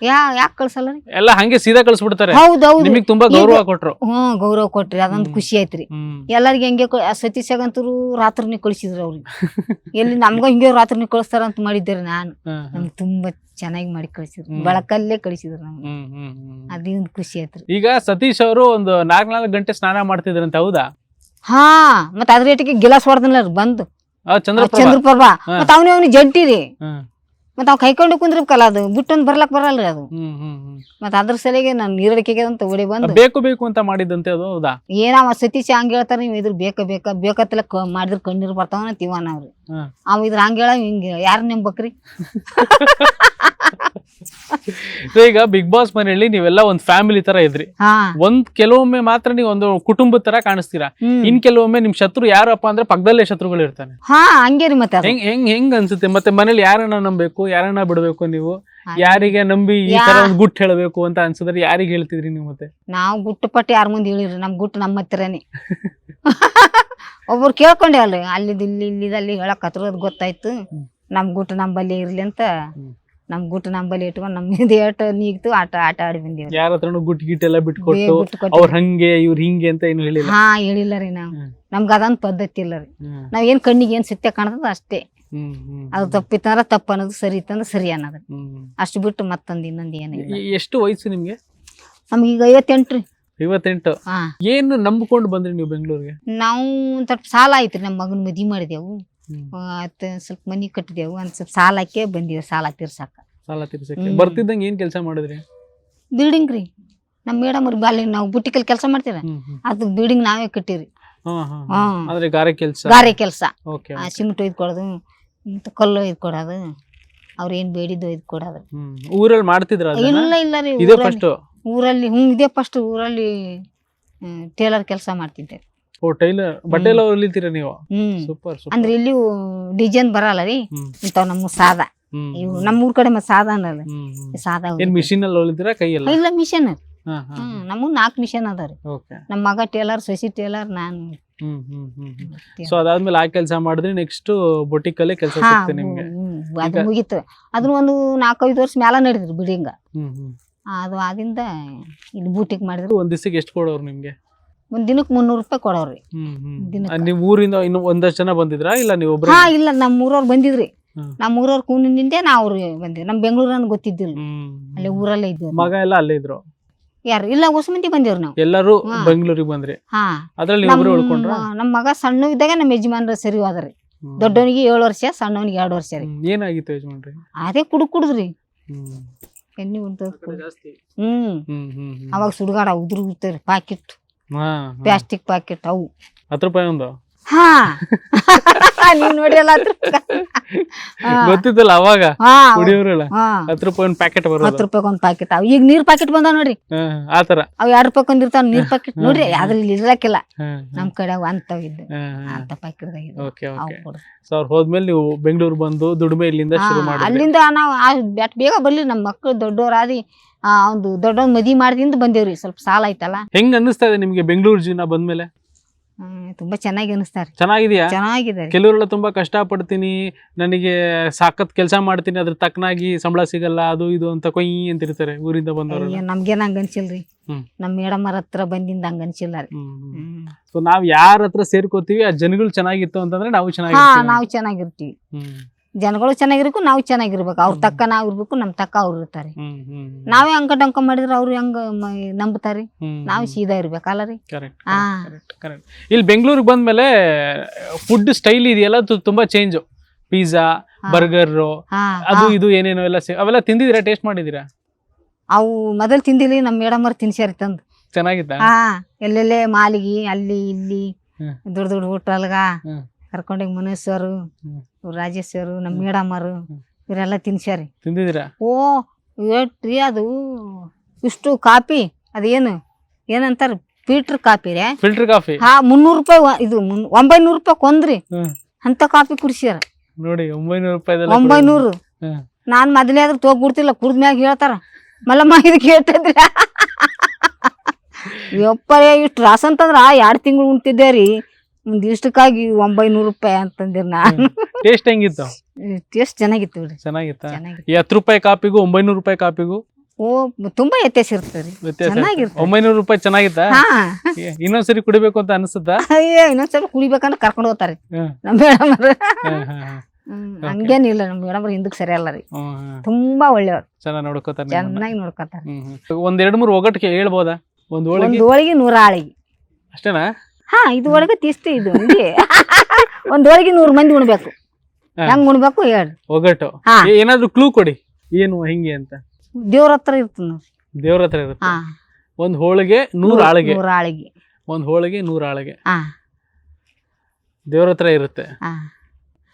ಯಾ ಯಾಕೆ ಕಳ್ಸಲ್ಲ ರೀ ಎಲ್ಲ ಹಂಗೆ ಸೀದಾ ಕಳ್ಸ್ಬಿಡ್ತಾರೆ. ಹೌದ್ ಹೌದು ನಿಮಗ್ ತುಂಬಾ ಗೌರವ ಕೊಟ್ರು. ಹ್ಮ್ ಗೌರವ ಕೊಟ್ರಿ. ಅದೊಂದು ಖುಷಿ ಆಯ್ತ್ರಿ. ಹ್ಮ್. ಎಲ್ಲರಿಗೆ ಹೆಂಗೆ ಕ- ಆ ಸತೀಶಾಗಂತರು ರಾತ್ರಿನೇ ಕಳಿಸಿದ್ರು ಅವ್ರಿಗೆ. [LAUGHS] ಎಲ್ಲಿ ನಮ್ಗ ಹಿಂಗೆ ರಾತ್ರಿನೇ ಕಳಿಸ್ತಾರ ಅಂತ ಮಾಡಿದ್ದೇರಿ ನಾನು. ಹಾ, ಹಾ. ನಮ್ಗೆ ತುಂಬಾ ಚೆನ್ನಾಗಿ ಮಾಡಿ ಕಳಿಸಿದ್ರು. ಹ್ಮ್. ಬೆಳಕಲ್ಲೇ ಕಳಿಸಿದ್ರು ನಮ್ಗೆ. ಹ್ಮ್, ಹ್ಮ್, ಹ್ಮ್. ಅದೊಂದು ಖುಷಿ ಐತ್ರಿ ಈಗ ಸತೀಶ್ ಅವರು ಒಂದು ನಾಲ್ಕ್ ನಾಲ್ಕು ಗಂಟೆ ಸ್ನಾನ ಮಾಡ್ತಿದ್ರಂತ ಹೌದಾ? ಹಾ ಮತ್ತ ಅದ್ರ ಗಿಲಾಸ್ ಹೊಡೆದಿಲ್ಲ ಬಂದು. ಆ ಚಂದ್ರಪ್ರಭಾ? ಚಂದ್ರಪ್ರಭಾ. ಹಾ. ಮತ್ತ ಅವನೇ ಅವನಿಗೆ ಜಂಟಿ ರೀ. ಹ್ಮ್, ಮತ್ತ ಅವ್ ಕೈಕೊಂಡು ಕುಂದ್ರಬೇಕಲ್ಲ ಅದು. ಬಿಟ್ಟೊಂದ್ ಬರ್ಲಕ್ ಬರಲ್ರಿ ಅದು. ಹ್ಮ್, ಹ್ಮ್, ಹ್ಮ್. ಮತ್ತ ಅದ್ರ ಸಲಿಗೆ ನಾನು ನೀರಡಿಕೆಗೆ ಅಂತ ಓಡಿ ಬಂದು ಬೇಕು ಬೇಕು ಅಂತ ಮಾಡಿದಂತೆ ಅದು ಹೌದಾ? ಏನವ ಸತೀಶ್ ಹಂಗ ಹೇಳ್ತಾರ ನೀವು ಇದ್ರ ಬೇಕ ಬೇಕ ಬೇಕತ್ತಲ್ಲ ಕ ಮಾಡಿದ್ರ ಕಣ್ಣೀರ್ ಬರ್ತಾವ ತಿವ ನಾವ್ರಿ ಹಾ. ಅವ ಇದ್ರ ಹಂಗ ಹೇಳ ಹಿಂಗ ಯಾರು ನಿಂಬಕ್ರಿ [LAUGHS] [LAUGHS] So ಈಗ ಬಿಗ್ ಬಾಸ್ ಮನೆಯಲ್ಲಿ ನೀವೆಲ್ಲ ಒಂದ್ ಫ್ಯಾಮಿಲಿ ತರ ಇದ್ರಿ. ಹಾ. ಒಂದ್ ಕೆಲವೊಮ್ಮೆ ಮಾತ್ರ ನೀವು ಒಂದು ಕುಟುಂಬ ತರ ಕಾಣಿಸ್ತೀರಾ? ಹ್ಮ್. ಇನ್ ಕೆಲವೊಮ್ಮೆ ನಿಮ್ ಶತ್ರು ಯಾರಪ್ಪ ಅಂದ್ರೆ ಪಕ್ಕದಲ್ಲೇ ಶತ್ರುಗಳು ಇರ್ತಾನೆ. ಹಾ ಹಂಗೆ ರೀ ಮತ್ತೆ ಅದು. ಹೆಂಗ್ ಹೆಂಗ್ ಹೆಂಗ್ ಅನ್ಸುತ್ತೆ? ಮತ್ತೆ ಮನೇಲಿ ಯಾರನ್ನ ನಂಬೇಕು ಯಾರನ್ನ ಬಿಡ್ಬೇಕು ನೀವು. ಯಾರಿಗೆ ನಂಬಿ ಈ ಯಾ- ತರ ಒಂದ್ ಗುಟ್ ಹೇಳಬೇಕು ಅಂತ ಅನ್ಸಿದ್ರೆ ಯಾರಿಗೆ ಹೇಳ್ತಿದ್ರಿ ನೀವು ಮತ್ತೆ? ನಾವ್ ಗುಟ್ಟು ಪಟ್ಟಿ ಯಾರ ಮುಂದೆ ಹೇಳಿರಿ ನಮ್ ಗುಟ್ಟು ನಮ್ಮ ಹತ್ರನೇ. ಒಬ್ರು ಕೇಳ್ಕೊಂಡೆ ಅಲ್ರಿ ಅಲ್ಲಿದ್ ಇಲ್ಲಿ ಇಲ್ಲಿದ್ ಅಲ್ಲಿ ಹೇಳಕ್ ಹತ್ರ ಗೊತ್ತಾಯ್ತು. ಹ್ಮ್. ನಮ್ ಗುಟ್ಟು ನಮ್ಮಲ್ಲಿ ಇರ್ಲಿ ಅಂತ. ಹ್ಮ್. ನಮ್ ಗುಟ್ ನಂಬಲ್ಲಿ ಇಟ್ಕೊಂಡ್ ನಮ್ದು [LAUGHS] ಏಟ್ ನೀಗ್ತು ಆಟ ಆಟ ಆಡಿ ಬಂದಿವ್ರಿ. ಯಾರ ಹತ್ರನು ಗುಟ್ ಗಿಟ್ ಎಲ್ಲ ಬಿಟ್ಕೊಟ್ಟು ಕೊಟ್ಟು ಅವ್ರ ಹಂಗೆ ಇವ್ರ ಹಿಂಗೆ ಅಂತ ಏನು ಹೇಳಿಲ್ಲ. ಹಾ ಹೇಳಿಲ್ಲ ರೀ ನಾವ್. ಹ್ಮ್. ನಮ್ಗ ಅದೊಂದ್ ಪದ್ಧತಿ ಇಲ್ಲ ರೀ. ಹ್ಮ್, ನಾವ್ ಏನ್ ಕಣ್ಣಿಗೆ ಏನ್ ಸತ್ಯ ಕಾಣ್ತದ ಅಷ್ಟೇ. ಹ್ಮ್, ಹ್ಮ್, ಅದು ತಪ್ಪಿತ್ತಂದ್ರ ತಪ್ಪ ಅನ್ನೋದು ಸರಿ ಇತ್ತಂದ್ರ ಸರಿ ಅನ್ನೋದು. ಹ್ಮ್. ಅಷ್ಟು ಬಿಟ್ಟು ಮತ್ತೊಂದ್ ಇನ್ನೊಂದ್ ಏನಿಲ್ಲ ಎ- ಎಷ್ಟು ವಯಸ್ಸು ನಿಮ್ಗೆ? ನಮ್ಗೆ ಈಗ ಐವತ್ತೆಂಟು ರೀ. ಐವತ್ತೆಂಟು. ಹಾ. ಏನು ನಂಬ್ಕೊಂಡು ಬಂದ್ರಿ ನೀವು ಬೆಂಗಳೂರಿಗೆ? ನಾವು ಒಂದ್ ಸ್ವಲ್ಪ ಸಾಲ ಐತ್ರಿ ನಮ್ಮ ಮಗನ ಮದ್ವಿ ಮಾಡಿದೆವು. ಆತ ಸ್ವಲ್ಪ ಮನಿ ಕಟ್ಟಿದೆವು ಒಂದ್ ಸ್ವಲ್ಪ ಸಾಲಕ್ಕೆ ಬಂದಿವಿ ಸಾಲ ತೀರ್ಸಾಕ ಸಾಲ ತೀರ್ಸಕ್ಕೆ. ಬರ್ತಿದ್ದಂಗೆ ಏನ್ ಕೆಲಸ ಮಾಡಿದ್ರಿ? ಬಿಲ್ಡಿಂಗ್ ರೀ. ನಮ್ಮ ಮೇಡಮ್ ಅವ್ರ ಬಾಲಿ ನಾವು ಬುಟ್ಟಿಕಲ್ ಕೆಲಸ ಮಾಡ್ತೀರ? ಹ್ಮ್, ಹ್ಮ್. ಅದು ಬಿಲ್ಡಿಂಗ್ ನಾವೇ ಕಟ್ಟಿರಿ. ಅಂದ್ರೆ ಗಾರೆ ಕೆಲಸ? ಗಾರೆ ಕೆಲಸ. ಸಿಮೆಂಟ್ ಒಯ್ದು ಕೊಡೋದು ಕಲ್ಲು ಒಯ್ದು ಕೊಡೋದು ಅವ್ರ ಏನ್ ಬೇಡಿದ್ದು ಒಯ್ದು ಕೊಡೋದು. ಊರಲ್ಲಿ ಮಾಡ್ತಿದ್ರ ಇಲ್ಲ ಇಲ್ಲ ರೀ ಇದೇ ಊರಲ್ಲಿ- ಫಸ್ಟ್ ಊರಲ್ಲಿ ಹ್ಞೂ ಇದೇ ಫಸ್ಟ್ ಊರಲ್ಲಿ ಟೇಲರ್ ಕೆಲಸ ಮಾಡ್ತಿದ್ದೆ. ಓ ಟೈಲರ್ ಬಟ್ಟೆ ಎಲ್ಲ ಹೊಲಿತೀರ ನೀವು? ಹ್ಮ್. Super super. ಅಂದ್ರೆ ಇಲ್ಲಿ ಡಿಸೈನ್ ಬರಲ್ಲ ರೀ ಇಂಥವ್ ನಮ್ಮ ಸಾದಾ. ಇವು ನಮ್ಮ ಊರ್ ಕಡೆ ಮತ್ತೆ ಸಾದಾ ಅನ್ನಲ್ಲ. ಸಾದಾ ಏನ್. ಮಿಷಿನ್ ಅಲ್ಲಿ ಹೊಲಿತೀರಾ ಕೈಯಲ್ಲ? ಇಲ್ಲ ಮಿಷನ್ ಹ್ಮ್ ನಮಗ್ ನಾಲ್ಕು ಮಿಷನ್ ಅದ ರೀ. ಓಕೆ. ನಮ್ಮ ಮಗ ಟೇಲರ್ ಸೊಸಿ ಟೇಲರ್ ನಾನು. ಹ್ಮ್ ಹ್ಮ್ ಹ್ಮ್ ಹ್ಮ್. ಸೊ ಅದಾದ್ಮೇಲೆ ಆ ಕೆಲಸ ಮಾಡಿದ್ರೆ ನೆಕ್ಸ್ಟ್ ಬೊಟಿಕ್ ಅಲ್ಲೇ ಕೆಲಸ ಹಾ ನಿಮ್ಗೆ. ಹ್ಮ್, ಅದು ಮುಗೀತು. ಅದನ್ನ ಒಂದು ನಾಲ್ಕೈದು ವರ್ಷ ಮ್ಯಾಲ ನಡೆದ್ರು ಬಿಡಿಂಗ. ಹ್ಮ್ ಹ್ಮ್. ಅದು ಆದಿಂದ ಇಲ್ಲಿ ಬೂಟಿಗೆ ಮಾಡಿದ್ರು. ಒಂದ್ ದಿವಸಕ್ಕೆ ಎಷ್ಟು ಕೊಡೋರು ನಿಮ್ಗೆ? ಒಂದ್ ದಿನಕ್ಕೆ ಮುನ್ನೂರು ರೂಪಾಯಿ ಕೊಡೋರಿ ಹ್ಮ್ ಹ್ಮ್. ದಿನಕ್ಕೆ. ಆ, ಊರಿಂದ ಇನ್ನು ಒಂದಷ್ಟು ಜನ ಬಂದಿದ್ರಾ ಇಲ್ಲ ನೀವು ಒಬ್ರೇ? ಹಾ ಇಲ್ಲ ನಮ್ಮ ಊರವ್ರು ಬಂದಿದ್ರಿ. ಹ್ಮ್. ನಮ್ಮ ಊರವ್ರ ಕೂನಿನಿಂದೆ ನಾವು ಅವ್ರಿಗೆ ಬಂದಿವಿ. ನಮ್ಮ ಬೆಂಗಳೂರನ್ನ ಗೊತ್ತಿದ್ದಿಲ್ಲ. ಹ್ಮ್ ಅಲ್ಲೇ ಊರಲ್ಲೇ ಇದ್ವಿ ಮಗ ಎಲ್ಲ ಅಲ್ಲೇ ಇದ್ರು? ಯಾರು? ಇಲ್ಲ ಹೊಸ ಮಂದಿ ಬಂದಿವ್ರಿ ನಾವು. ಎಲ್ಲರೂ ಹಾ. ಬೆಂಗಳೂರಿಗೆ ಬಂದ್ರಿ? ಹಾ. ಅದ್ರಲ್ಲಿ ನೀವು ಒಬ್ರೇ ಉಳ್ಕೊಂಡ್ರ? ನಮ್ಮ ನಮ್ಮ ಮಗ ಸಣ್ಣ ಇದ್ದಾಗ ನಮ್ಮ ಯಜಮಾನ್ರ ಸರಿ ಹೋದ್ರಿ. ದೊಡ್ಡವನಿಗೆ ಏಳು ವರ್ಷ ಸಣ್ಣವನಿಗೆ ಎರಡು ವರ್ಷ ರೀ. ಏನಾಗಿತ್ತು ಯಜಮಾನ್ರಿ? ಅದೇ ಕುಡು ಕುಡುದ್ರಿ. ಹ್ಮ್. ಎಣ್ಣೆ ಹ್ಮ್. ಹ್ಮ್ ಹ್ಮ್ ಹ್ಮ್. ಅವಾಗ ಸುಡುಗಾಡ ಉದುರು ಉದ್ರಿ ಪಾಕಿಟ್. ಪ್ಲಾಸ್ಟಿಕ್ ಪಾಕಿಟ್ ಅವು ಹತ್ತು ರೂಪಾಯಿ ಒಂದು ಹಾ. ನೀವ್ ನೋಡಿರಲ್ಲ ಹತ್ತು ರೂಪಾಯಿ ಹಾ. ಅವಾಗ ಕುಡಿಯೋರಲ್ಲ ಹತ್ತು ರೂಪಾಯಿ ಒಂದು ಪ್ಯಾಕೆಟ್ ಬರೋದು. ಹತ್ತು ರೂಪಾಯಿ ಒಂದ್ ಪ್ಯಾಕೆಟ್ ಅವ್ ಈಗ ನೀರ್ ಪ್ಯಾಕೆಟ್ ಬಂದಾವ ನೋಡ್ರಿ. ಆತರ ಅವ್ ಎರಡ್ ರೂಪಾಯಿ ಒಂದ್ ಇರ್ತಾವ ನೀರ್ ಪ್ಯಾಕೆಟ್ ನೋಡ್ರಿ ಅದ್ರಲ್ಲಿ ಇರ್ಲಕ್ಕಿಲ್ಲ. ನಮ್ ಕಡೆ ಅಂತವ್ ಇದ್ದು. ಅಂತ ಪ್ಯಾಕೆಟ್. ಸೊ ಅವ್ರು ಹೋದ್ಮೇಲೆ ನೀವು ಬೆಂಗಳೂರು ಬಂದು ದುಡಿಮೆ ಇಲ್ಲಿಂದ ಶುರು ಮಾಡಿ ಅಲ್ಲಿಂದ ನಾವು ಬೇಗ ಬರ್ಲಿ ನಮ್ಮ ಮಕ್ಳು ದೊಡ್ಡವರಾದಿ ಒಂದು ದೊಡ್ಡ ಮದಿ ಮಾಡ್ದಿಂದ ಬಂದೇವ್ರಿ. ಸ್ವಲ್ಪ ಸಾಲ ಆಯ್ತಲ್ಲ. ಹೆಂಗ್ ಅನ್ನಿಸ್ತಾ ಇದೆ ನಿಮ್ಗೆ ಬೆಂಗಳೂರು ಜೀವನ ಬಂದ್ಮೇಲೆ? ತುಂಬಾ ಚೆನ್ನಾಗಿ ಅನಿಸ್ತಾರ ಚೆನ್ನಾಗಿದೆಯಾ? ಚೆನ್ನಾಗಿದೆ. ಕೆಲವರೆಲ್ಲ ತುಂಬಾ ಕಷ್ಟ ಪಡ್ತೀನಿ ನನಗೆ ಸಾಕತ್ ಕೆಲಸ ಮಾಡ್ತೀನಿ ಅದ್ರ ತಕ್ಕನಾಗಿ ಸಂಬಳ ಸಿಗಲ್ಲ ಅದು ಇದು ಅಂತ ಕೊಯ್ ಅಂತಿರ್ತಾರೆ ಊರಿಂದ ಬಂದವರು ನಮ್ಗೇನ ಹಂಗ ಅನ್ಸಿಲ್ರಿ. ನಮ್ ಮೇಡಮ್ ಹತ್ರ ಬಂದಿಂದ ಹಂಗ ಅನ್ಸಿಲ್ಲ ರೀ. ಸೊ ನಾವ್ ಯಾರ ಹತ್ರ ಸೇರ್ಕೋತೀವಿ ಆ ಜನಗಳು ಚೆನ್ನಾಗಿತ್ತು ಅಂತಂದ್ರೆ ನಾವು ಚೆನ್ನಾಗಿ ನಾವು ಚೆನ್ನಾಗಿರ್ತೀವಿ. ಜನಗಳು ಚೆನ್ನಾಗಿರ್ಬೇಕು ನಾವು ಚೆನ್ನಾಗಿರ್ಬೇಕು. ಅವ್ರ ತಕ್ಕ ನಾವ್ ಇರ್ಬೇಕು ನಮ್ ತಕ್ಕ ಅವ್ರು ಇರ್ತಾರೆ. ನಾವೇ ಅಂಕ ಟಂಕ ಮಾಡಿದ್ರೆ ಅವ್ರು ಹೆಂಗ ನಂಬುತ್ತಾರೆ ನಾವು ಸೀದಾ ಇರ್ಬೇಕಲ್ಲ ರೀ. ಹಾ. ಇಲ್ಲಿ ಬೆಂಗಳೂರಿಗೆ ಬಂದ್ಮೇಲೆ ಫುಡ್ ಸ್ಟೈಲ್ ಇದೆಯಲ್ಲ ತುಂಬಾ ಚೇಂಜ್ ಪಿಜ್ಜಾ. ಬರ್ಗರ್ ಅದು ಇದು ಏನೇನೋ ಎಲ್ಲ ಅವೆಲ್ಲ ತಿಂದಿದ್ದೀರಾ ಟೇಸ್ಟ್ ಮಾಡಿದೀರಾ ಅವು ಮೊದಲ್ ತಿಂದಿಲ್ಲ ನಮ್ಮ ಮೇಡಮ್ ಅವ್ರು ತಿನ್ಸ್ಯಾರ ತಂದು. ಚೆನ್ನಾಗಿತ್ತ? ಹಾ ಎಲ್ಲೆಲ್ಲೇ ಮಾಲಿಗೆ ಅಲ್ಲಿ ಇಲ್ಲಿ. ದೊಡ್ಡ ದೊಡ್ಡ ಹೋಟೆಲ್ಗ ಹ್ಮ್. ಮನೋಜ್ ಸರ್ ರಾಜೇಶ್ ಸರ್ ನಮ್ಮ ಮೇಡಮ್ ಅವರು ಹ್ಮ್. ಇವರೆಲ್ಲ ತಿನ್ಸ್ಯಾರಿ. ತಿಂದಿದ್ದೀರಾ? ಓ ಏಟ್ರಿ ಅದು ಇಷ್ಟು ಕಾಪಿ ಅದೇನು ಏನಂತಾರ ಫಿಲ್ಟರ್ ಕಾಪಿ ರೀ. Filter coffee? ಹಾ ಮುನ್ನೂರು ರೂಪಾಯಿ ವ- ಇದು ಮುನ್- ಒಂಬೈನೂರು ರೂಪಾಯಿ ಕೊಂದ್ರಿ. ಹ್ಮ್. ಅಂತ ಕಾಫಿ ಕುಡಿಸ್ಯಾರ. ನೋಡಿ ಒಂಬೈನೂರು ಒಂಬೈನೂರು. ಹ್ಮ್. ನಾನ್ ಮೊದಲೇ ಆದ್ರೂ ತೋಗ್ಬಿಡ್ತಿಲ್ಲ ಕುಡ್ದ ಮ್ಯಾಗ ಹೇಳ್ತಾರ. ಮಲ್ಲಮ್ಮ ಇದು ಕೇಳ್ತಿದ್ರ. [LAUGHS] ಯಪ್ಪ ಇಷ್ಟು ರಾಸ ಅಂತಂದ್ರ ಎರಡು ತಿಂಗಳು ಉಣ್ತಿದ್ದೆ ರೀ. ಒಂದ್ ಇಷ್ಟಕ್ಕಾಗಿ ಒಂಬೈನೂರು ರೂಪಾಯಿ ಅಂತಂದಿರ್ ನಾನು. ಟೇಸ್ಟ್ ಹೆಂಗಿತ್ತು? ಟೇಸ್ಟ್ ಚೆನ್ನಾಗಿತ್ತು ಬಿಡ್ರಿ. ಚೆನ್ನಾಗಿತ್ತಾ? ಚೆನ್ನಾಗಿತ್ತು. ಈ ಹತ್ತು ರೂಪಾಯಿ ಕಾಪಿಗೂ ಒಂಬೈನೂರು ರೂಪಾಯಿ ಕಾಪಿಗೂ? ಓ ತುಂಬಾ ವ್ಯತ್ಯಾಸ ಇರ್ತದೆ ರೀ. ವ್ಯತ್ಯಾಸ ಚೆನ್ನಾಗಿರ್ತದೆ. ಒಂಬೈನೂರು ರೂಪಾಯಿ ಚೆನ್ನಾಗಿತ್ತ? ಹಾ. ಏ, ಇನ್ನೊಂದ್ಸರಿ ಕುಡಿಬೇಕು ಅಂತ ಅನಿಸುತ್ತಾ? ಅಯ್ಯ ಇನ್ನೊಂದ್ಸಲ ಕುಡಿಬೇಕಂದ್ರೆ ಕರ್ಕೊಂಡು ಹೋಗ್ತಾರೆ. ಹ್ಮ್. ನಮ್ಮ ಮೇಡಮ್ ಹ್ಮ್, ಹ್ಮ್, ಹ್ಮ್. ಹಂಗೇನಿಲ್ಲ ನಮ್ಮ ಮೇಡಮ್ ಹಿಂದಕ್ಕೆ ಸರಿ ಅಲ್ಲ ರೀ. ಹ್ಮ್, ಹ್ಮ್. ತುಂಬಾ ಒಳ್ಳೆಯವ್ರು. ಚೆನ್ನಾಗಿ ನೋಡ್ಕೋತಾರೆ ನಿಮ್ಮನ್ನ. ಚೆನ್ನಾಗಿ ನೋಡ್ಕೊತಾರೆ. ಹ್ಮ್, ಹ್ಮ್. ಒಂದ್ ಎರಡ್ ಮೂರು ಒಗಟಿಗೆ ಹೇಳ್ಬೋದಾ? ಒಂದ್ ಹೋಳಿಗೆ? ಒಂದ್ ಹೋಳಿಗೆ ನೂರ ಆಳಿಗೆ ಅಷ್ಟೇನಾ? ಹಾ ಇದು ಒಳಗೆ ತಿಸ್ತು ಇದು ಹಿಂಗೆ. [LAUGHS] ಒಂದ್ ಹೋಳಿಗೆ ನೂರ್ ಮಂದಿ ಉಣ್ಬೇಕು. ಹೆಂಗ್ ಉಣ್ಬೇಕು ಹೇಳಿ. ಒಗಟು ಹಾ. ಏ- ಏನಾದ್ರು ಕ್ಲೂ ಕೊಡಿ. ಏನು ಹಿಂಗೆ ಅಂತ. ದೇವ್ರ ಹತ್ರ ಇರ್ತದ ನೋಡ್ರಿ ದೇವ್ರ ಹತ್ರ ಇರುತ್ತೆ. ಹಾ. ಒಂದ್ ಹೋಳಿಗೆ ನೂರ್ ಆಳಿಗೆ. ನೂರ್ ಆಳಿಗೆ. ಒಂದ್ ಹೋಳಿಗೆ ನೂರ್ ಆಳಿಗೆ. ಹಾ. ದೇವ್ರ ಹತ್ರ ಇರುತ್ತೆ. ಹಾ.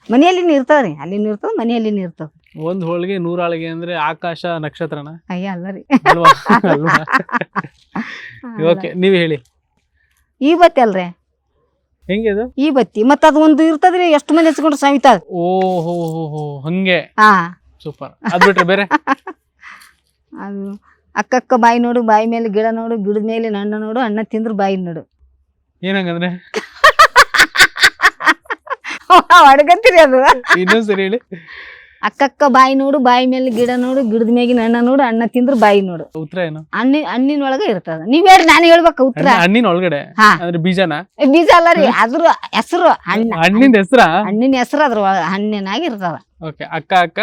ಮನೆಯಲ್ಲಿ ಇರ್ತಾವ್ರಿ ಅಲ್ಲಿ ಇರ್ತಾವ ಮನೆಯಲ್ಲಿ ಇರ್ತಾವ ಒಂದ್ ಹೋಳಿಗೆ ನೂರ್ ಆಳಿಗೆ ಅಂದ್ರೆ ಆಕಾಶ ನಕ್ಷತ್ರನ? ಅಯ್ಯ ಅಲ್ಲ ರೀ. ಅಲ್ವಾ? [LAUGHS] ಓಕೆ ನೀವ್ ಹೇಳಿ. ಈ ಬತ್ತಿ ಅಲ್ರಿ ಹೆಂಗೆ ಅದು? ಈ ಬತ್ತಿ ಮತ್ತ ಅದು ಒಂದು ಇರ್ತದ್ರಿ ಎಷ್ಟು ಮಂದಿ ಹಚ್ಕೊಂಡ್ರೆ ಸವಿತಾದ ಓ ಹೋ ಹೋ ಹೋ ಹಂಗೆ. ಹಾ. ಸೂಪರ್. ಅದ್ ಬಿಟ್ರೆ ಬೇರೆ? [LAUGHS] ಅದು ಅಕ್ಕಕ್ಕ ಬಾಯಿ ನೋಡು ಬಾಯಿ ಮೇಲೆ ಗಿಡ ನೋಡು ಗಿಡದ ಮೇಲೆ ಅಣ್ಣ ನೋಡು ಹಣ್ಣ ತಿಂದ್ರು ಬಾಯಿ ನೋಡು. ಏನಂಗಂದ್ರೆ? [LAUGHS] ಅಡ್ಗಂತೀರಿ ಅದು. ಇನ್ನೊಂದ್ಸರಿ ಹೇಳಿ. ಅಕ್ಕಕ್ಕ ಬಾಯಿ ನೋಡು ಬಾಯಿ ಮೇಲೆ ಗಿಡ ನೋಡು ಗಿಡದ ಮೇಗಿನ ಹಣ್ಣ ನೋಡು ಅಣ್ಣ ತಿಂದ್ರು ಬಾಯಿ ನೋಡು. ಉತ್ತರ ಏನು? ಹಣ್ಣಿ ಹಣ್ಣಿನೊಳಗ ಇರ್ತದ. ನೀವ್ ಹೇಳ್ರಿ ನಾನು ಹೇಳ್ಬೇಕು ಉತ್ತರ. ಹಣ್ಣು- ಹಣ್ಣಿನ ಒಳಗಡೆ? ಹಾ. ಅಂದ್ರೆ ಬೀಜನ? ಏ, ಬೀಜ ಅಲ್ಲ ರೀ ಅದ್ರ ಹೆಸರು ಹಣ್ಣ. ಹಣ್ಣಿನ ಹೆಸರ? ಹಣ್ಣಿನ ಹೆಸರು ಅದ್ರ ಒಳಗ ಹಣ್ಣಿನಾಗ ಇರ್ತದ. ಓಕೆ ಅಕ್ಕ ಅಕ್ಕ?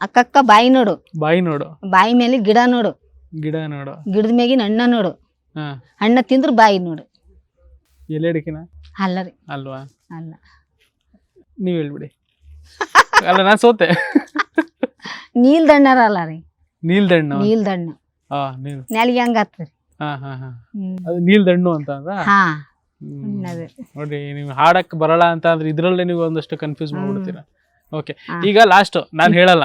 ಅಕ್ಕಕ್ಕ ಬಾಯಿ ನೋಡು. ಬಾಯಿ ನೋಡು. ಬಾಯಿ ಮೇಲೆ ಗಿಡ ನೋಡು. ಗಿಡ ನೋಡು. ಗಿಡದ ಮೇಗಿನ ಅಣ್ಣ ನೋಡು. ಹಾ. ಹಣ್ಣ ತಿಂದ್ರು ಬಾಯಿ ನೋಡು. ಎಲೆ ಅಡಿಕೆನ? ಅಲ್ಲ ರೀ. ಅಲ್ವಾ? ಅಲ್ಲ. ನೀವ್ ಹೇಳ್ಬಿಡಿ. [LAUGHS] ಅಲ್ಲ ನಾನು ಸೋತೆ. ನೀಲ್ದಣ್ಣರ ಅಲ್ಲ ರೀ. ನೀಲ್ ದಣ್ಣ. ಹಾ ನೀಲ್. ನೆಲಿಗೆ ಹಂಗ ಆತ್ರಿ ಹಾ ಹಾ ಹಾ. ಅದು ನೀಲ್ದಣ್ಣು ಅಂತ ಅಂದ್ರ? ಹಾ. ಅದೇ. ನೋಡಿ ನೀವು ಹಾಡಕ್ ಬರಲ್ಲ ಅಂತ ಅಂದ್ರೆ ಇದ್ರಲ್ಲೇ ನೀವು ಒಂದಷ್ಟು ಕನ್ಫ್ಯೂಸ್ ಮಾಡ್ಬಿಡ್ತೀರಾ? ಓಕೆ ಈಗ ಲಾಸ್ಟ್ ನಾನು ಹೇಳಲ್ಲ.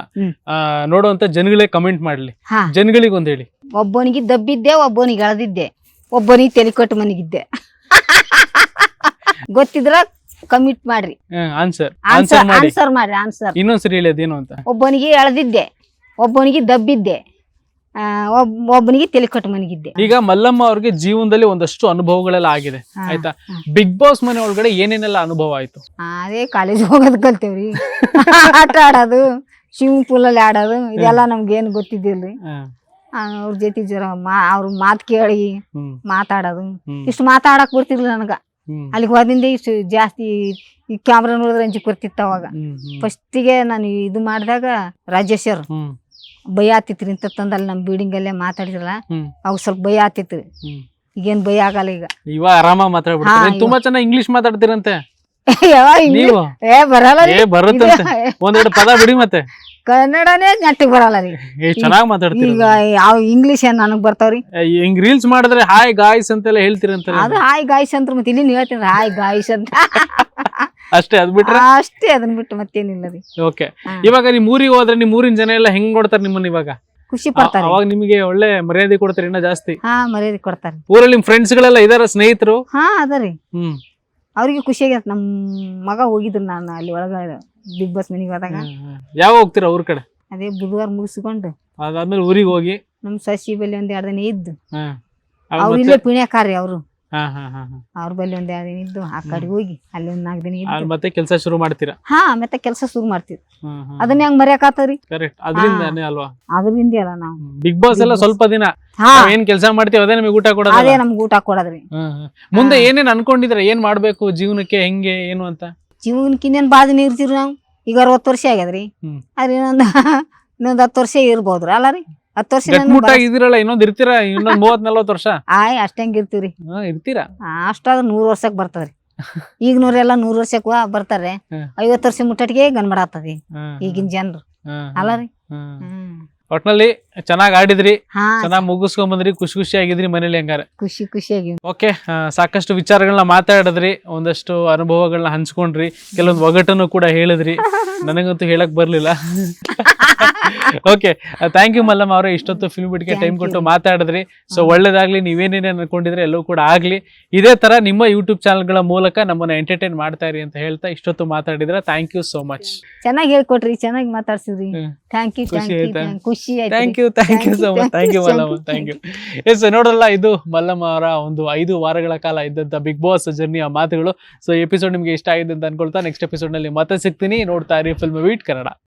ನೋಡುವಂತ ಜನಗಳೇ ಕಮೆಂಟ್ ಮಾಡ್ಲಿ. ಜನಗಳಿಗೆ ಒಂದ್ ಹೇಳಿ. ಒಬ್ಬನಿಗೆ ದಬ್ಬಿದ್ದೆ ಒಬ್ಬನಿಗೆ ಅಳದಿದ್ದೆ. ಒಬ್ಬನಿಗೆ ತಲೆ ಕೊಟ್ಟು ಮನಿಗಿದ್ದೆ. [LAUGHS] ಗೊತ್ತಿದ್ರ? ಕಮಿಟ್ ಮಾಡ್ರಿ. ಆನ್ಸರ್ ಆನ್ಸರ್ ಮಾಡಿ. ಆನ್ಸರ್ ಮಾಡ್ರಿ ಆನ್ಸರ್ ಇನ್ನೊಂದ್ಸರಿ ಹೇಳಿ ಅದೇನು ಅಂತ? ಒಬ್ಬನಿಗೆ ಎಳೆದಿದ್ದೆ ಒಬ್ಬನಿಗೆ ದಬ್ಬಿದ್ದೆ ಆ, ಒಬ್ ಒಬ್ಬನಿಗೆ ತಲೆ ಕೊಟ್ಟು ಮನಿಗಿದ್ದೆ. ಈಗ ಮಲ್ಲಮ್ಮ ಅವ್ರಿಗೆ ಜೀವನದಲ್ಲಿ ಒಂದಷ್ಟು ಅನುಭವಗಳೆಲ್ಲ ಆಗಿದೆ ಆಯ್ತಾ? ಬಿಗ್ ಬಾಸ್ ಮನೆ ಒಳಗಡೆ ಏನೇನೆಲ್ಲ ಅನುಭವ ಆಯ್ತು? ಅದೇ ಕಾಲೇಜ್ ಹೋಗೋದ್ ಕಲ್ತೇವ್ರಿ. ಆಟ ಆಡೋದು ಸ್ವಿಮ್ಮಿಂಗ್ ಪೂಲ್ ಅಲ್ಲಿ ಆಡೋದು ಇದೆಲ್ಲ ನಮ್ಗೆ ಏನು ಗೊತ್ತಿದ್ದಿಲ್ರಿ. ಹಾ. ಆ, ಅವ್ರ ಜೊತೆ ಜರ ಮಾ ಅವ್ರ ಮಾತು ಕೇಳಿ ಹ್ಮ್. ಮಾತಾಡೋದು. ಹ್ಮ್. ಇಷ್ಟು ಮಾತಾಡಕ್ ಬರ್ತಿರ್ಲಿಲ್ಲ ನನಗ. ಅಲ್ಲಿಗೆ ಹೋದಿಂದ ಇಷ್ಟು ಜಾಸ್ತಿ ಈ ಕ್ಯಾಮ್ರಾ ನೋಡಿದ್ರೆ ಅಂಜಿಕ್ ಬರ್ತಿತ್ತು ಅವಾಗ. ಫಸ್ಟಿಗೆ ನಾನು ಇದು ಮಾಡಿದಾಗ ರಾಜೇಶ್ವರ್ ಭಯ ಆತಿತ್ರಿ ಅಂತ ತಂದಲ್ಲಿ ನಮ್ಮ ಬಿಲ್ಡಿಂಗ್ ಅಲ್ಲೇ ಮಾತಾಡಿದ್ರಲ್ಲ ಅವ್ ಅವಾಗ ಸ್ವಲ್ಪ ಭಯ ಆತಿತ್ರಿ ಈಗೇನ್ ಭಯ ಆಗಲ್ಲ ಈಗ. ಇವಾಗ ಆರಾಮ ಮಾತಾಡ್ಬಿಡ್ತಾರೆ. ತುಂಬಾ ಚೆನ್ನಾಗಿ ಇಂಗ್ಲಿಷ್ ಮಾತಾಡ್ತೀರಂತೆ. [LAUGHS] ಏ ಬರಲ್ಲ ಬರುತ್ತಂತೆ. ಒಂದೆರಡು ಪದ ಬಿಡಿ ಮತ್ತೆ. ಕನ್ನಡನೇ ನೆಟ್ಟಿಗೆ ಬರಲ್ಲ ರೀ ಏ ಚೆನ್ನಾಗಿ ಮಾತಾಡ್ತೀರ ಈಗ ಯಾವ ಇಂಗ್ಲಿಷ್ ಏನ್ ನನಗ್ ಬರ್ತಾವ್ರಿ? ಹಿಂಗ್ ರೀಲ್ಸ್ ಮಾಡಿದ್ರೆ ಹಾಯ್ ಗಾಯ್ಸ್ ಅಂತೆಲ್ಲ ಹೇಳ್ತೀರ ಅದು ಹಾಯ್ ಗಾಯ್ಸ್ ಅಂತ ಮತ್ತೆ ಇಲ್ಲಿ ಹೇಳ್ತೀನಿ ಹಾಯ್ ಗಾಯ್ಸ್ ಅಂತ. ಅಷ್ಟೇ ಅದ್ ಬಿಟ್ರೆ? ಅಷ್ಟೇ ಅದನ್ನ ಬಿಟ್ಟು ಮತ್ತೇನಿಲ್ಲ ರೀ. ಓಕೆ. ಇವಾಗ ನಿಮ್ ಊರಿಗೆ ಹೋದ್ರೆ ನಿಮ್ ಊರಿನ ಜನ ಎಲ್ಲ ಹೆಂಗ್ ನೋಡ್ತಾರೆ ನಿಮ್ಮನ್ನ ಇವಾಗ? ಖುಷಿ ಪಡ್ತಾರೆ. ಅವಾಗ ನಿಮಗೆ ಒಳ್ಳೆ ಮರ್ಯಾದೆ ಕೊಡ್ತಾರೆ ಇನ್ನ ಜಾಸ್ತಿ? ಹಾ ಮರ್ಯಾದೆ ಕೊಡ್ತಾರೆ. ಊರಲ್ಲಿ ನಿಮ್ ಫ್ರೆಂಡ್ಸ್ ಗಳೆಲ್ಲ ಇದಾರ ಸ್ನೇಹಿತರು? ಹಾ ಅದರಿ ಹ್ಮ್. ಅವ್ರಿಗೆ ಖುಷಿ ಆಗೈತೆ ನಮ್ಮ ಮಗ ಹೋಗಿದ್ರು ನಾನು ಅಲ್ಲಿ ಒಳಗ. ಬಿಗ್ ಬಾಸ್ ಮನೆಗೆ ಹೋದಾಗ. ಯಾವ ಹೋಗ್ತೀರಾ ಊರ್ ಕಡೆ? ಅದೇ ಬುಧವಾರ ಮುಗಿಸ್ಕೊಂಡು. ಅದಾದ್ಮೇಲೆ ಊರಿಗೆ ಹೋಗಿ? ನಮ್ ಸಸಿ ಬಲ್ಲಿ ಒಂದ್ ಎರಡ್ ದಿನ ಇದ್ದು. ಹಾ. ಅವ್ರು ಇಲ್ಲೇ ಪಿಣ್ಯಕಾರಿ ಅವರು. ಹಾ ಹಾ ಹಾ ಹಾ. ಅವ್ರ ಬಲ್ಲಿ ಒಂದ್ ಎರಡು ದಿನ ಇದ್ದು ಆ ಕಡೆ ಹೋಗಿ ಅಲ್ಲಿ ಒಂದ್ ನಾಲ್ಕು ದಿನ ಆಮೇಲೆ ಇದ್ದು ಮತ್ತೆ ಕೆಲಸ ಶುರು ಮಾಡ್ತೀರಾ? ಹಾ ಮತ್ತೆ ಕೆಲಸ ಶುರು ಮಾಡ್ತೀವಿ. ಅದನ್ನ ಹೆಂಗ್ ಮರ್ಯಾಕಾತರಿ? ಕರೆಕ್ಟ್ ಅದರಿಂದಾನೇ ಅಲ್ವಾ? ಅದರಿಂದ ಅಲ್ಲ ನಾವು. ಬಿಗ್ ಬಾಸ್ ಎಲ್ಲ ಸ್ವಲ್ಪ ದಿನ. ಹಾ. ನಾವ್ ಏನ್ ಕೆಲಸ ಮಾಡ್ತೀವಿ ಅದೇ ನಮಗೆ ಊಟ ಕೊಡೋದು ಅದೇ ನಮ್ಗೆ ಊಟ ಕೊಡೋದ್ರಿ. ಮುಂದೆ ಏನೇನ್ ಅನ್ಕೊಂಡಿದ್ರೆ? ಏನ್ ಮಾಡ್ಬೇಕು? ಜೀವನಕ್ಕೆ ಹೆಂಗೆ? ಏನು ಅಂತ? ಜೀವನಕ್ಕೆ ಇನ್ನೇನ್ ಬಾಳ ದಿನ ಇರ್ತೀವಿ ನಾವು? ಈಗ ಅರವತ್ತು ವರ್ಷ ಆಗ್ಯದ್ರಿ. ಆದ್ರೆ ಇನ್ನೊಂದ್ [LAUGHS] ಇನ್ನೊಂದ್ ಹತ್ತು ವರ್ಷ ಇರ್ಬೋದ್ರಿ ಅಲ್ಲ ರೀ? ಹತ್ತು ವರ್ಷ ಇದಿರಲ್ಲ ಇನ್ನೊಂದ್ ಇರ್ತೀರಾ? ಇನ್ನೊಂದ್ ಮೂವತ್ ನಲ್ವತ್ ವರ್ಷ? ಆಯ್ ಅಷ್ಟಂಗ್ ಇರ್ತೀವ್ರಿ? ಇರ್ತೀರಾ? ಅಷ್ಟಾದ್ರೆ ನೂರ್ ವರ್ಷಕ್ ಬರ್ತದ್ರಿ. [LAUGHS] ಈಗ ನೋರೆಲ್ಲ ನೂರ್ ವರ್ಷಕ್ ಬರ್ತಾರೆ. ಐವತ್ ವರ್ಷ ಮುಟ್ಟಟಿಗೆ ಹಾ, ಈಗಿನ ಜನರು. ಅಲ್ಲ ರೀ? ಹ್ಮ್. ಒಟ್ನಲ್ಲಿ ಚೆನ್ನಾಗಿ ಆಡಿದ್ರಿ ಚೆನ್ನಾಗಿ ಚೆನ್ನಾಗ್ ಮುಗಿಸ್ಕೊಂಡ್ ಬಂದ್ರಿ ಖುಷಿ ಖುಷಿ ಆಗಿದ್ರಿ ಮನೇಲಿ ಹೆಂಗಾರ. ಖುಷಿ ಖುಷಿಯಾಗಿ ಓಕೆ ಸಾಕಷ್ಟು ವಿಚಾರಗಳನ್ನ ಮಾತಾಡಿದ್ರಿ ಒಂದಷ್ಟು ಅನುಭವಗಳನ್ನ ಹಂಚ್ಕೊಂಡ್ರಿ ಕೆಲವೊಂದು ಒಗಟನ್ನು ಕೂಡ ಹೇಳಿದ್ರಿ. [LAUGHS] ನನಗಂತೂ ಹೇಳಕ್ ಬರ್ಲಿಲ್ಲ. [LAUGHS] ಓಕೆ ಥ್ಯಾಂಕ್ ಯು ಮಲ್ಲಮ್ಮ ಅವರೇ. ಇಷ್ಟೊತ್ತು ಫಿಲ್ಮ್ ಬಿಟ್ಗೆ ಟೈಮ್. ಕೊಟ್ಟು ಮಾತಾಡಿದ್ರಿ. ಸೊ. ಒಳ್ಳೇದಾಗ್ಲಿ. ನೀವೇನೇನೇ ಅನ್ಕೊಂಡಿದ್ರೆ ಎಲ್ಲವೂ ಕೂಡ ಆಗಲಿ. ಇದೇ ತರ ನಿಮ್ಮ ಯೂಟ್ಯೂಬ್ ಚಾನಲ್ಗಳ ಮೂಲಕ ನಮ್ಮನ್ನ ಎಂಟರ್ಟೈನ್ ಮಾಡ್ತಾ ಇರಿ ಅಂತ ಹೇಳ್ತಾ ಇಷ್ಟೊತ್ತು ಮಾತಾಡಿದ್ರೆ. ಥ್ಯಾಂಕ್ ಯು ಸೋ ಮಚ್ ಚೆನ್ನಾಗಿ ಹೇಳ್ಕೊಟ್ರಿ. ಚೆನ್ನಾಗಿ ಮಾತಾಡ್ಸಿದ್ರಿ. ಥ್ಯಾಂಕ್ ಯು ಖುಷಿ ಥ್ಯಾಂಕ್ ಯು ಆಯ್ತಾ? ಖುಷಿ thank you thank you so much thank you Mallamma thank you yes ನೋಡಲ್ಲ ಇದು ಮಲ್ಲಮ್ಮ ಅವರ ಒಂದು ಐದು ವಾರಗಳ ಕಾಲ ಇದ್ದಂತ ಬಿಗ್ ಬಾಸ್ ಜರ್ನಿಯ ಮಾತುಗಳು. ಸೊ ಎಪಿಸೋಡ್ ನಿಮ್ಗೆ ಇಷ್ಟ ಆಗಿದೆ ಅಂತ ಅನ್ಕೊಳ್ತಾ ನೆಕ್ಸ್ಟ್ ಎಪಿಸೋಡ್ನಲ್ಲಿ ಮತ್ತೆ ಸಿಗ್ತೀನಿ. ನೋಡ್ತಾ ಇರಿ ಫಿಲ್ಮ್ ವೀಟ್ ಕನ್ನಡ